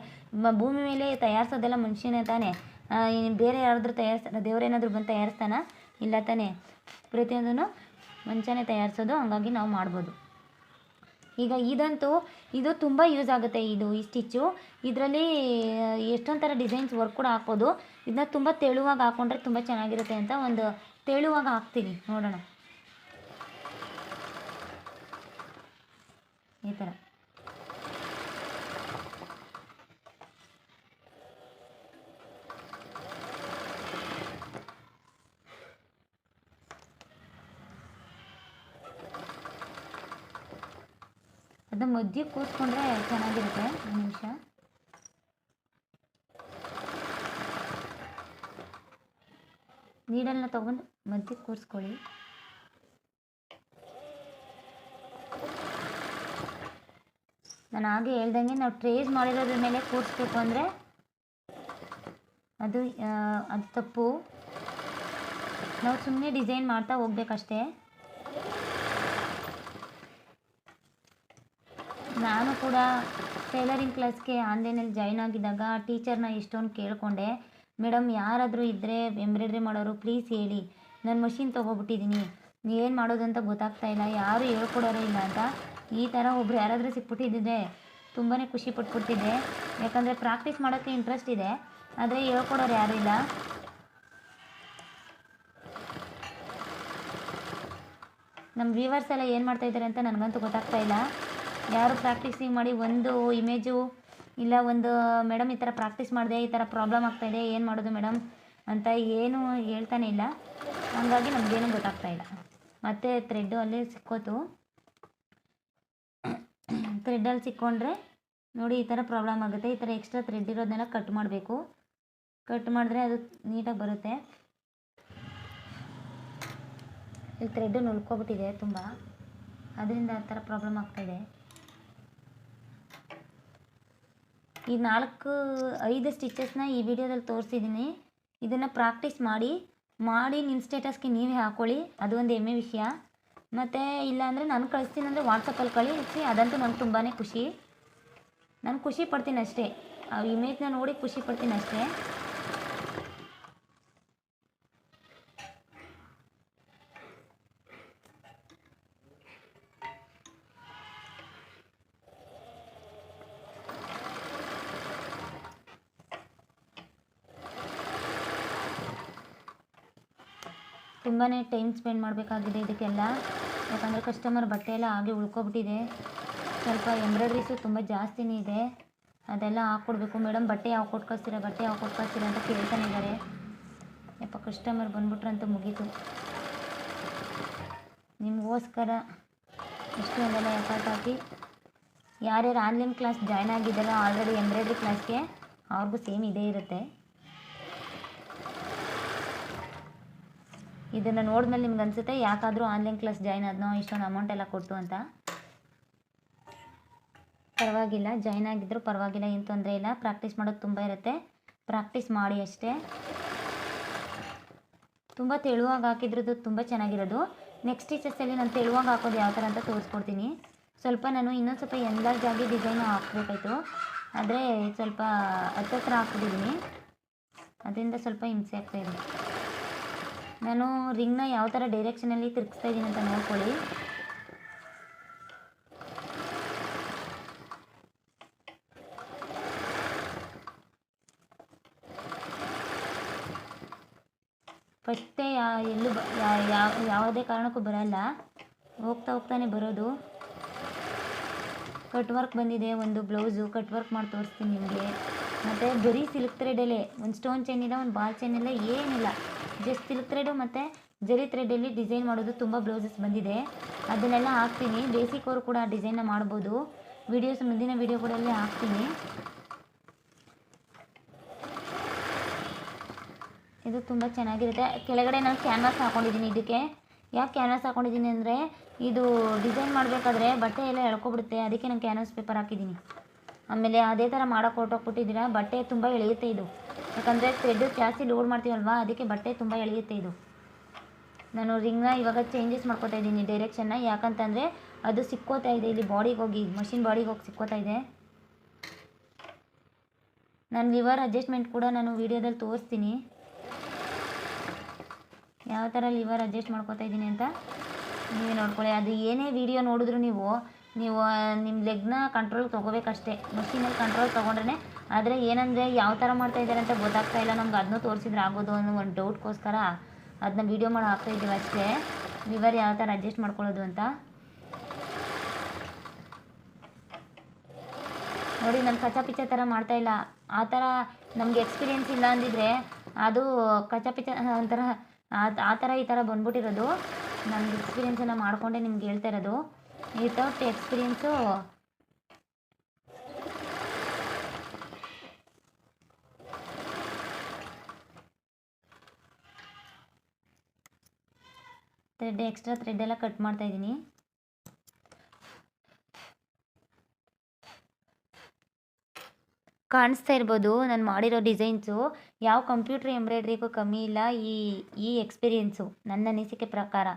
ಭೂಮಿ ಮೇಲೆ ತಯಾರಿಸೋದೆಲ್ಲ ಮನುಷ್ಯನೇ ತಾನೇ. ಬೇರೆ ಯಾರಾದರೂ ತಯಾರಿಸ್ತಾನೆ ದೇವರೇನಾದರೂ ಬಂದು ತಯಾರಿಸ್ತಾನ? ಇಲ್ಲ ತಾನೇ? ಪ್ರತಿಯೊಂದನ್ನು ಮುಂಚೆನೇ ತಯಾರಿಸೋದು, ಹಂಗಾಗಿ ನಾವು ಮಾಡ್ಬೋದು. ಈಗ ಇದಂತೂ, ಇದು ತುಂಬ ಯೂಸ್ ಆಗುತ್ತೆ ಇದು, ಈ ಸ್ಟಿಚ್ಚು ಇದರಲ್ಲಿ ಎಷ್ಟೊಂದು ಥರ ಡಿಸೈನ್ಸ್ ವರ್ಕ್ ಕೂಡ ಹಾಕ್ಬೋದು. ಇದನ್ನ ತುಂಬ ತೆಳುವಾಗಿ ಹಾಕ್ಕೊಂಡ್ರೆ ತುಂಬ ಚೆನ್ನಾಗಿರುತ್ತೆ ಅಂತ ಒಂದು ತೆಳುವಾಗಿ ಹಾಕ್ತೀನಿ. ನೋಡೋಣ. ಈ ಥರ ಅದನ್ನ ಮಧ್ಯೆ ಕೂತ್ಕೊಂಡ್ರೆ ಚೆನ್ನಾಗಿರುತ್ತೆ. ಒಂದು ನಿಮಿಷ. ನೀಡಲ್ನ ತಗೊಂಡು ಮಧ್ಯೆ ಕೂರಿಸ್ಕೊಳ್ಳಿ. ನಾನು ಹಾಗೆ ಹೇಳ್ದಂಗೆ ನಾವು ಟ್ರೇಸ್ ಮಾಡಿರೋದ್ರ ಮೇಲೆ ಕೂರಿಸ್ಬೇಕು ಅಂದರೆ ಅದು ಅದು ತಪ್ಪು. ನಾವು ಸುಮ್ಮನೆ ಡಿಸೈನ್ ಮಾಡ್ತಾ ಹೋಗ್ಬೇಕಷ್ಟೇ. ನಾನು ಕೂಡ ಟೈಲರಿಂಗ್ ಕ್ಲಾಸ್ಗೆ ಆನ್ಲೈನಲ್ಲಿ ಜಾಯ್ನ್ ಆಗಿದ್ದಾಗ ಟೀಚರ್ನ ಇಷ್ಟೊಂದು ಕೇಳಿಕೊಂಡೆ. ಮೇಡಮ್, ಯಾರಾದರೂ ಇದ್ದರೆ ಎಂಬ್ರಾಯ್ಡ್ರಿ ಮಾಡೋರು ಪ್ಲೀಸ್ ಹೇಳಿ. ನಾನು ಮಷಿನ್ ತೊಗೊಬಿಟ್ಟಿದ್ದೀನಿ. ಏನು ಮಾಡೋದು ಅಂತ ಗೊತ್ತಾಗ್ತಾ ಇಲ್ಲ. ಯಾರು ಹೇಳ್ಕೊಡೋರೇ ಇಲ್ಲ ಅಂತ ಈ ಥರ ಒಬ್ರು ಯಾರಾದರೂ ಸಿಕ್ಬಿಟ್ಟಿದ್ದಿದ್ರೆ ತುಂಬಾ ಖುಷಿ ಪಟ್ಬಿಡ್ತಿದ್ದೆ. ಯಾಕಂದರೆ ಪ್ರಾಕ್ಟೀಸ್ ಮಾಡೋಕ್ಕೆ ಇಂಟ್ರೆಸ್ಟ್ ಇದೆ. ಆದರೆ ಹೇಳ್ಕೊಡೋರು ಯಾರೂ ಇಲ್ಲ. ನಮ್ಮ ವ್ಯೂವರ್ಸ್ ಎಲ್ಲ ಏನು ಮಾಡ್ತಾಯಿದ್ದಾರೆ ಅಂತ ನನಗಂತೂ ಗೊತ್ತಾಗ್ತಾ ಇಲ್ಲ. ಯಾರು ಪ್ರಾಕ್ಟೀಸಿಂಗ್ ಮಾಡಿ ಒಂದು ಇಮೇಜು ಇಲ್ಲ ಒಂದು ಮೇಡಮ್ ಈ ಥರ ಪ್ರಾಕ್ಟೀಸ್ ಮಾಡಿದೆ, ಈ ಥರ ಪ್ರಾಬ್ಲಮ್ ಆಗ್ತಾಯಿದೆ ಏನು ಮಾಡೋದು ಮೇಡಮ್ ಅಂತ ಏನು ಹೇಳ್ತಾನೆ ಇಲ್ಲ. ಹಂಗಾಗಿ ನಮಗೇನು ಗೊತ್ತಾಗ್ತಾ ಇಲ್ಲ. ಮತ್ತು ಥ್ರೆಡ್ಡು ಅಲ್ಲೇ ಸಿಕ್ಕೋತು. ಥ್ರೆಡ್ಡಲ್ಲಿ ಸಿಕ್ಕೊಂಡ್ರೆ, ನೋಡಿ ಈ ಥರ ಪ್ರಾಬ್ಲಮ್ ಆಗುತ್ತೆ, ಈ ಥರ ಎಕ್ಸ್ಟ್ರಾ ಥ್ರೆಡ್ ಇರೋದನ್ನೆಲ್ಲ ಕಟ್ ಮಾಡಬೇಕು. ಕಟ್ ಮಾಡಿದ್ರೆ ಅದು ನೀಟಾಗಿ ಬರುತ್ತೆ. ಈ ಥ್ರೆಡ್ಡು ನುಲ್ಕೊಬಿಟ್ಟಿದೆ ತುಂಬ. ಅದರಿಂದ ಆ ಥರ ಪ್ರಾಬ್ಲಮ್ ಆಗ್ತಾಯಿದೆ ಈ ನಾಲ್ಕು, ಐದು ಸ್ಟಿಚಸ್ನ ಈ ವಿಡಿಯೋದಲ್ಲಿ ತೋರಿಸಿದ್ದೀನಿ. ಇದನ್ನು ಪ್ರಾಕ್ಟೀಸ್ ಮಾಡಿ ಮಾಡಿ ನಿಮ್ಮ ಸ್ಟೇಟಸ್ಗೆ ನೀವೇ ಹಾಕ್ಕೊಳ್ಳಿ ಅದು ಒಂದು ಹೆಮ್ಮೆ ವಿಷಯ. ಮತ್ತು ಇಲ್ಲಾಂದರೆ ನಾನು ಕಳಿಸ್ತೀನಿ ಅಂದರೆ ವಾಟ್ಸಪ್ಪಲ್ಲಿ ಕಳಿಸಿ, ಅದಂತೂ ನಂಗೆ ತುಂಬಾ ಖುಷಿ. ನಾನು ಖುಷಿ ಪಡ್ತೀನಿ ಅಷ್ಟೇ. ಆ ಇಮೇಜ್ನ ನೋಡಿ ಖುಷಿ ಪಡ್ತೀನಿ ಅಷ್ಟೇ. ತುಂಬಾ ಟೈಮ್ ಸ್ಪೆಂಡ್ ಮಾಡಬೇಕಾಗಿದೆ ಇದಕ್ಕೆಲ್ಲ. ಯಾಕಂದರೆ ಕಸ್ಟಮರ್ ಬಟ್ಟೆ ಎಲ್ಲ ಹಾಗೆ ಉಳ್ಕೊಬಿಟ್ಟಿದೆ. ಸ್ವಲ್ಪ ಎಂಬ್ರಾಯ್ಡ್ರೀಸು ತುಂಬ ಜಾಸ್ತಿನೇ ಇದೆ. ಅದೆಲ್ಲ ಹಾಕ್ಕೊಡ್ಬೇಕು. ಮೇಡಮ್, ಬಟ್ಟೆ ಯಾವ ಕೊಟ್ಟು ಕಳಿಸ್ತೀರಾ ಬಟ್ಟೆ ಯಾವ ಕೊಟ್ಟು ಅಂತ ಕೇಳ್ತಾನೆ ಇದ್ದಾರೆ. ಯಪ್ಪ ಕಸ್ಟಮರ್ ಬಂದ್ಬಿಟ್ರಂತೂ ಮುಗೀತು. ನಿಮಗೋಸ್ಕರ ಇಷ್ಟು ಒಂದೆಲ್ಲ ಎಫರ್ಟ್ ಹಾಕಿ. ಯಾರ್ಯಾರು ಆನ್ಲೈನ್ ಕ್ಲಾಸ್ ಜಾಯ್ನ್ ಆಗಿದ್ದಾರೋ ಆಲ್ರೆಡಿ ಎಂಬ್ರಾಯ್ಡ್ರಿ ಕ್ಲಾಸ್ಗೆ ಅವ್ರಿಗೂ ಸೇಮ್ ಇದೇ ಇರುತ್ತೆ. ಇದನ್ನು ನೋಡಿದ್ಮೇಲೆ ನಿಮ್ಗೆ ಅನಿಸುತ್ತೆ, ಯಾಕಾದರೂ ಆನ್ಲೈನ್ ಕ್ಲಾಸ್ ಜಾಯ್ನ್ ಆದನೋ, ಇಷ್ಟೊಂದು ಅಮೌಂಟ್ ಎಲ್ಲ ಕೊಟ್ಟು ಅಂತ? ಪರವಾಗಿಲ್ಲ ಜಾಯ್ನ್ ಆಗಿದ್ದರೂ ಪರವಾಗಿಲ್ಲ, ಏನು ತೊಂದರೆ ಇಲ್ಲ. ಪ್ರಾಕ್ಟೀಸ್ ಮಾಡೋದು ತುಂಬ ಇರುತ್ತೆ. ಪ್ರಾಕ್ಟೀಸ್ ಮಾಡಿ ಅಷ್ಟೇ. ತುಂಬ ತೆಳುವಾಗಿ ಹಾಕಿದ್ರದ್ದು ತುಂಬ ಚೆನ್ನಾಗಿರೋದು. ನೆಕ್ಸ್ಟ್ ಟೀಚರ್ಸಲ್ಲಿ ನಾನು ತೆಳುವಾಗಿ ಹಾಕೋದು ಯಾವ ಥರ ಅಂತ ತೋರಿಸ್ಕೊಡ್ತೀನಿ. ಸ್ವಲ್ಪ ನಾನು ಇನ್ನೊಂದು ಸ್ವಲ್ಪ ಎಂದಾರ್ಜ್ ಆಗಿ ಡಿಸೈನು ಹಾಕ್ಬೇಕಾಯ್ತು. ಆದರೆ ಸ್ವಲ್ಪ ಹತ್ತತ್ರ ಹಾಕ್ಬಿಟ್ಟಿದ್ದೀನಿ ಅದರಿಂದ ಸ್ವಲ್ಪ ಹಿಂಸೆ ಆಗ್ತಾಯಿದೆ ನಾನು ರಿಂಗ್ನ ಯಾವ ಥರ ಡೈರೆಕ್ಷನಲ್ಲಿ ತಿರುಗಿಸ್ತಾ ಇದ್ದೀನಿ ಅಂತ ನೋಡ್ಕೊಳ್ಳಿ. ಫಸ್ಟೇ ಯಾ, ಎಲ್ಲೂ ಯಾವ ಯಾವುದೇ ಕಾರಣಕ್ಕೂ ಬರಲ್ಲ. ಹೋಗ್ತಾ ಹೋಗ್ತಾನೆ ಬರೋದು. ಕಟ್ ವರ್ಕ್ ಬಂದಿದೆ, ಒಂದು ಬ್ಲೌಸು ಕಟ್ ವರ್ಕ್ ಮಾಡಿ ತೋರಿಸ್ತೀನಿ ನಿಮಗೆ. ಮತ್ತು ಬರೀ ಸಿಲ್ಕ್ ಥ್ರೆಡಲ್ಲೇ ಒಂದು ಸ್ಟೋನ್ ಚೈನ್ ಇಲ್ಲ, ಒಂದು ಬಾಲ್ ಚೈನ್ ಇಲ್ಲ, ಏನಿಲ್ಲ. ಜಸ್ಟ್ ಸಿಲ್ಕ್ ಥ್ರೆಡು ಮತ್ತು ಜರಿ ಥ್ರೆಡಲ್ಲಿ ಡಿಸೈನ್ ಮಾಡೋದು ತುಂಬ ಬ್ಲೌಸಸ್ ಬಂದಿದೆ. ಅದನ್ನೆಲ್ಲ ಹಾಕ್ತೀನಿ. ಬೇಸಿಕ್ ಅವರು ಕೂಡ ಡಿಸೈನ್ನ ಮಾಡ್ಬೋದು. ವಿಡಿಯೋಸ್ ಮುಂದಿನ ವೀಡಿಯೋಗಳಲ್ಲಿ ಹಾಕ್ತೀನಿ. ಇದು ತುಂಬ ಚೆನ್ನಾಗಿರುತ್ತೆ. ಕೆಳಗಡೆ ನಾನು ಕ್ಯಾನ್ವಾಸ್ ಹಾಕೊಂಡಿದ್ದೀನಿ ಇದಕ್ಕೆ. ಯಾಕೆ ಕ್ಯಾನ್ವಾಸ್ ಹಾಕೊಂಡಿದ್ದೀನಿ ಅಂದರೆ ಇದು ಡಿಸೈನ್ ಮಾಡಬೇಕಾದ್ರೆ ಬಟ್ಟೆ ಎಲ್ಲ ಎಳ್ಕೊಬಿಡುತ್ತೆ. ಅದಕ್ಕೆ ನಾನು ಕ್ಯಾನ್ವಾಸ್ ಪೇಪರ್ ಹಾಕಿದ್ದೀನಿ. ಆಮೇಲೆ ಅದೇ ಥರ ಮಾಡೋಕೆ ಹೊರಟೋಗ್ಬಿಟ್ಟಿದ್ದೀರಾ? ಬಟ್ಟೆ ತುಂಬ ಎಳೆಯುತ್ತೆ ಇದು. ಯಾಕಂದರೆ ಥ್ರೆಡ್ ಜಾಸ್ತಿ ಲೋಡ್ ಮಾಡ್ತೀವಲ್ವಾ? ಅದಕ್ಕೆ ಬಟ್ಟೆ ತುಂಬ ಎಳೆಯುತ್ತೆ ಇದು. ನಾನು ರಿಂಗ್ನ ಇವಾಗ ಚೇಂಜಸ್ ಮಾಡ್ಕೋತಾ ಇದ್ದೀನಿ ಡೈರೆಕ್ಷನ್ನ ಯಾಕಂತಂದರೆ ಅದು ಸಿಕ್ಕೋತಾ ಇದೆ. ಇಲ್ಲಿ ಬಾಡಿಗೆ ಹೋಗಿ ಮಷಿನ್ ಬಾಡಿಗೆ ಹೋಗಿ ಸಿಕ್ಕೋತಾ ಇದೆ. ನಾನು ಲಿವರ್ ಅಡ್ಜಸ್ಟ್ಮೆಂಟ್ ಕೂಡ ನಾನು ವೀಡಿಯೋದಲ್ಲಿ ತೋರಿಸ್ತೀನಿ. ಯಾವ ಥರ ಲಿವರ್ ಅಡ್ಜಸ್ಟ್ ಮಾಡ್ಕೋತಾ ಇದ್ದೀನಿ ಅಂತ ನೀವೇ ನೋಡ್ಕೊಳ್ಳಿ. ಅದು ಏನೇ ವಿಡಿಯೋ ನೋಡಿದ್ರು ನೀವು ನೀವು ನಿಮ್ಮ ಲೆಗ್ನ ಕಂಟ್ರೋಲ್ ತೊಗೋಬೇಕಷ್ಟೇ. ಮಷೀನಲ್ಲಿ ಕಂಟ್ರೋಲ್ ತೊಗೊಂಡ್ರೆ ಆದರೆ ಏನಂದರೆ ಯಾವ ಥರ ಮಾಡ್ತಾ ಇದ್ದಾರೆ ಅಂತ ಗೊತ್ತಾಗ್ತಾ ಇಲ್ಲ. ನಮ್ಗೆ ಅದನ್ನೂ ತೋರಿಸಿದ್ರೆ ಆಗೋದು ಅನ್ನೋ ಒಂದು ಡೌಟ್ಗೋಸ್ಕರ ಅದನ್ನ ವೀಡಿಯೋ ಮಾಡಿ ಹಾಕ್ತಾ ಇದ್ದೀವಿ ಅಷ್ಟೇ. ವಿವರ್ ಯಾವ ಥರ ಅಡ್ಜಸ್ಟ್ ಮಾಡ್ಕೊಳ್ಳೋದು ಅಂತ. ನೋಡಿ ನಾನು ಕಚ್ಚಾ ಪಿಚ್ಚ ಥರ ಮಾಡ್ತಾಯಿಲ್ಲ ಆ ಥರ ನಮಗೆ ಎಕ್ಸ್ಪೀರಿಯೆನ್ಸ್ ಇಲ್ಲ ಅಂದಿದ್ರೆ ಅದು ಕಚ್ಚಾ ಪಿಚ್ಚ ಒಂಥರ ಆ- ಆ ಥರ ಈ ಥರ ಬಂದ್ಬಿಟ್ಟಿರೋದು. ನಮ್ಗೆ ಎಕ್ಸ್ಪೀರಿಯೆನ್ಸನ್ನು ಮಾಡಿಕೊಂಡೆ ನಿಮ್ಗೆ ಹೇಳ್ತಾ ಇರೋದು. Without experience thread extra thread ಎಲ್ಲ ಕಟ್ ಮಾಡ್ತಾ ಇದ್ದೀನಿ. ಕಾಣಿಸ್ತಾ ಇರ್ಬೋದು ನಾನು ಮಾಡಿರೋ ಡಿಸೈನ್ಸು. ಯಾವ ಕಂಪ್ಯೂಟ್ರ್ ಎಂಬ್ರಾಯ್ಡ್ರಿಗೂ ಕಮ್ಮಿ ಇಲ್ಲ, ಈ ಈ ಎಕ್ಸ್ಪೀರಿಯೆನ್ಸು ನನ್ನ ಅನಿಸಿಕೆ ಪ್ರಕಾರ.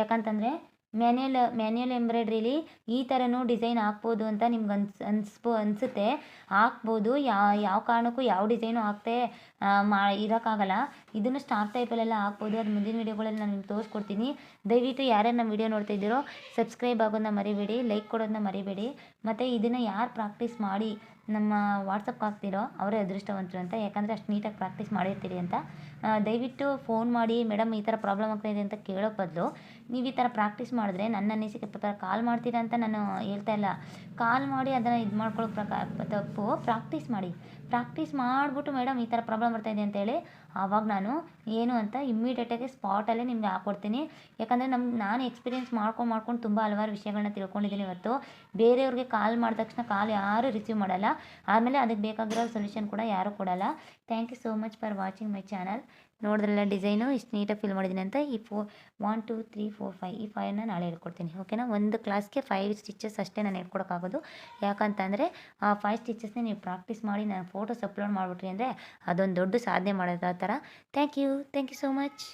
ಯಾಕಂತಂದರೆ ಮ್ಯಾನ್ಯಲ್ ಮ್ಯಾನ್ಯಲ್ ಎಂಬ್ರಾಯ್ಡ್ರಿಲಿ ಈ ಥರನೂ ಡಿಸೈನ್ ಹಾಕ್ಬೋದು ಅಂತ ನಿಮ್ಗೆ ಅನ್ಸ್, ಅನ್ಸ್ಬೋ, ಅನಿಸುತ್ತೆ. ಹಾಕ್ಬೋದು. ಯಾವ ಕಾರಣಕ್ಕೂ ಯಾವ ಡಿಸೈನು ಹಾಕ್ತೆ ಮಾ, ಇರೋಕ್ಕಾಗಲ್ಲ. ಇದನ್ನು ಸ್ಟಾರ್ ಟೈಪಲ್ಲೆಲ್ಲ ಹಾಕ್ಬೋದು. ಅದು ಮುಂದಿನ ವೀಡಿಯೋಗಳಲ್ಲಿ ನಾನು ನಿಮ್ಗೆ ತೋರಿಸ್ಕೊಡ್ತೀನಿ. ದಯವಿಟ್ಟು ಯಾರ್ಯಾರು ನಮ್ಮ ವೀಡಿಯೋ ನೋಡ್ತಾ ಇದ್ದೀರೋ ಸಬ್ಸ್ಕ್ರೈಬ್ ಆಗೋದನ್ನ ಮರಿಬೇಡಿ ಲೈಕ್ ಕೊಡೋದನ್ನ ಮರಿಬೇಡಿ. ಮತ್ತು ಇದನ್ನು ಯಾರು ಪ್ರಾಕ್ಟೀಸ್ ಮಾಡಿ ನಮ್ಮ ವಾಟ್ಸಪ್ಗೆ ಹಾಕ್ತಿರೋ, ಅವರೇ ಅದೃಷ್ಟವಂತರು ಅಂತ. ಯಾಕಂದರೆ ಅಷ್ಟು ನೀಟಾಗಿ ಪ್ರಾಕ್ಟೀಸ್ ಮಾಡಿರ್ತೀರಿ ಅಂತ. ದಯವಿಟ್ಟು ಫೋನ್ ಮಾಡಿ, ಮೇಡಮ್, ಈ ಥರ ಪ್ರಾಬ್ಲಮ್ ಆಗ್ತಾ ಇದೆ ಅಂತ ಕೇಳೋ ಬದಲು, ನೀವು ಈ ಥರ ಪ್ರಾಕ್ಟೀಸ್ ಮಾಡಿದ್ರೆ ನನ್ನ ಅನಿಸಿಕೆ ಪ್ರಕಾರ ಕಾಲ್ ಮಾಡ್ತೀರಾ ಅಂತ ನಾನು ಹೇಳ್ತಾ ಇಲ್ಲ. ಕಾಲ್ ಮಾಡಿ ಅದನ್ನು ಇದು ಮಾಡ್ಕೊಳ್ಳೋ ಪ್ರಕಾರ ತಪ್ಪು. ಪ್ರಾಕ್ಟೀಸ್ ಮಾಡಿ. ಪ್ರಾಕ್ಟೀಸ್ ಮಾಡಿಬಿಟ್ಟು, ಮೇಡಮ್, ಈ ಥರ ಪ್ರಾಬ್ಲಮ್ ಬರ್ತಾಯಿದೆ ಅಂತೇಳಿ ಆವಾಗ ನಾನು ಏನು ಅಂತ ಇಮ್ಮಿಡಿಯೇಟಾಗಿ ಸ್ಪಾಟಲ್ಲೇ ನಿಮಗೆ ಹಾಕ್ಕೊಡ್ತೀನಿ ಯಾಕಂದರೆ ನಮ್ಮ ನಾನು ಎಕ್ಸ್ಪೀರಿಯೆನ್ಸ್ ಮಾಡ್ಕೊಂಡು ಮಾಡ್ಕೊಂಡು ತುಂಬ ಹಲವಾರು ವಿಷಯಗಳನ್ನ ತಿಳ್ಕೊಂಡಿದ್ದೀನಿ ಇವತ್ತು. ಬೇರೆಯವ್ರಿಗೆ ಕಾಲ್ ಮಾಡಿದ ತಕ್ಷಣ ಕಾಲ್ ಯಾರೂ ರಿಸೀವ್ ಮಾಡಲ್ಲ. ಆಮೇಲೆ ಅದಕ್ಕೆ ಬೇಕಾಗಿರೋ ಸೊಲ್ಯೂಷನ್ ಕೂಡ ಯಾರೂ ಕೊಡಲ್ಲ. Thank you so much for watching my channel ನೋಡಿದ್ರಲ್ಲ ಡಿಸೈನು, ಇಷ್ಟು ನೀಟಾಗಿ ಫಿಲ್ ಮಾಡಿದ್ದೀನಿ ಅಂತ. ಈ ಫೋ one two three four five ಈ ಫೈವ್ನ ನಾಳೆ ಹೇಳ್ಕೊಡ್ತೀನಿ ಓಕೆನಾ ಒಂದು ಕ್ಲಾಸ್ಗೆ ಫೈವ್ ಸ್ಟಿಚಸ್ ಅಷ್ಟೇ ನಾನು ಹೇಳ್ಕೊಡೋಕ್ಕಾಗೋದು. ಯಾಕಂತಂದರೆ, ಆ ಫೈವ್ ಸ್ಟಿಚಸ್ನೇ ನೀವು ಪ್ರಾಕ್ಟೀಸ್ ಮಾಡಿ, ನಾನು ಫೋಟೋಸ್ ಅಪ್ಲೋಡ್ ಮಾಡಿಬಿಟ್ರಿ ಅಂದರೆ ಅದೊಂದು ದೊಡ್ಡ ಸಾಧನೆ ಮಾಡೋದು ಆ ಥರ. Thank you thank you so much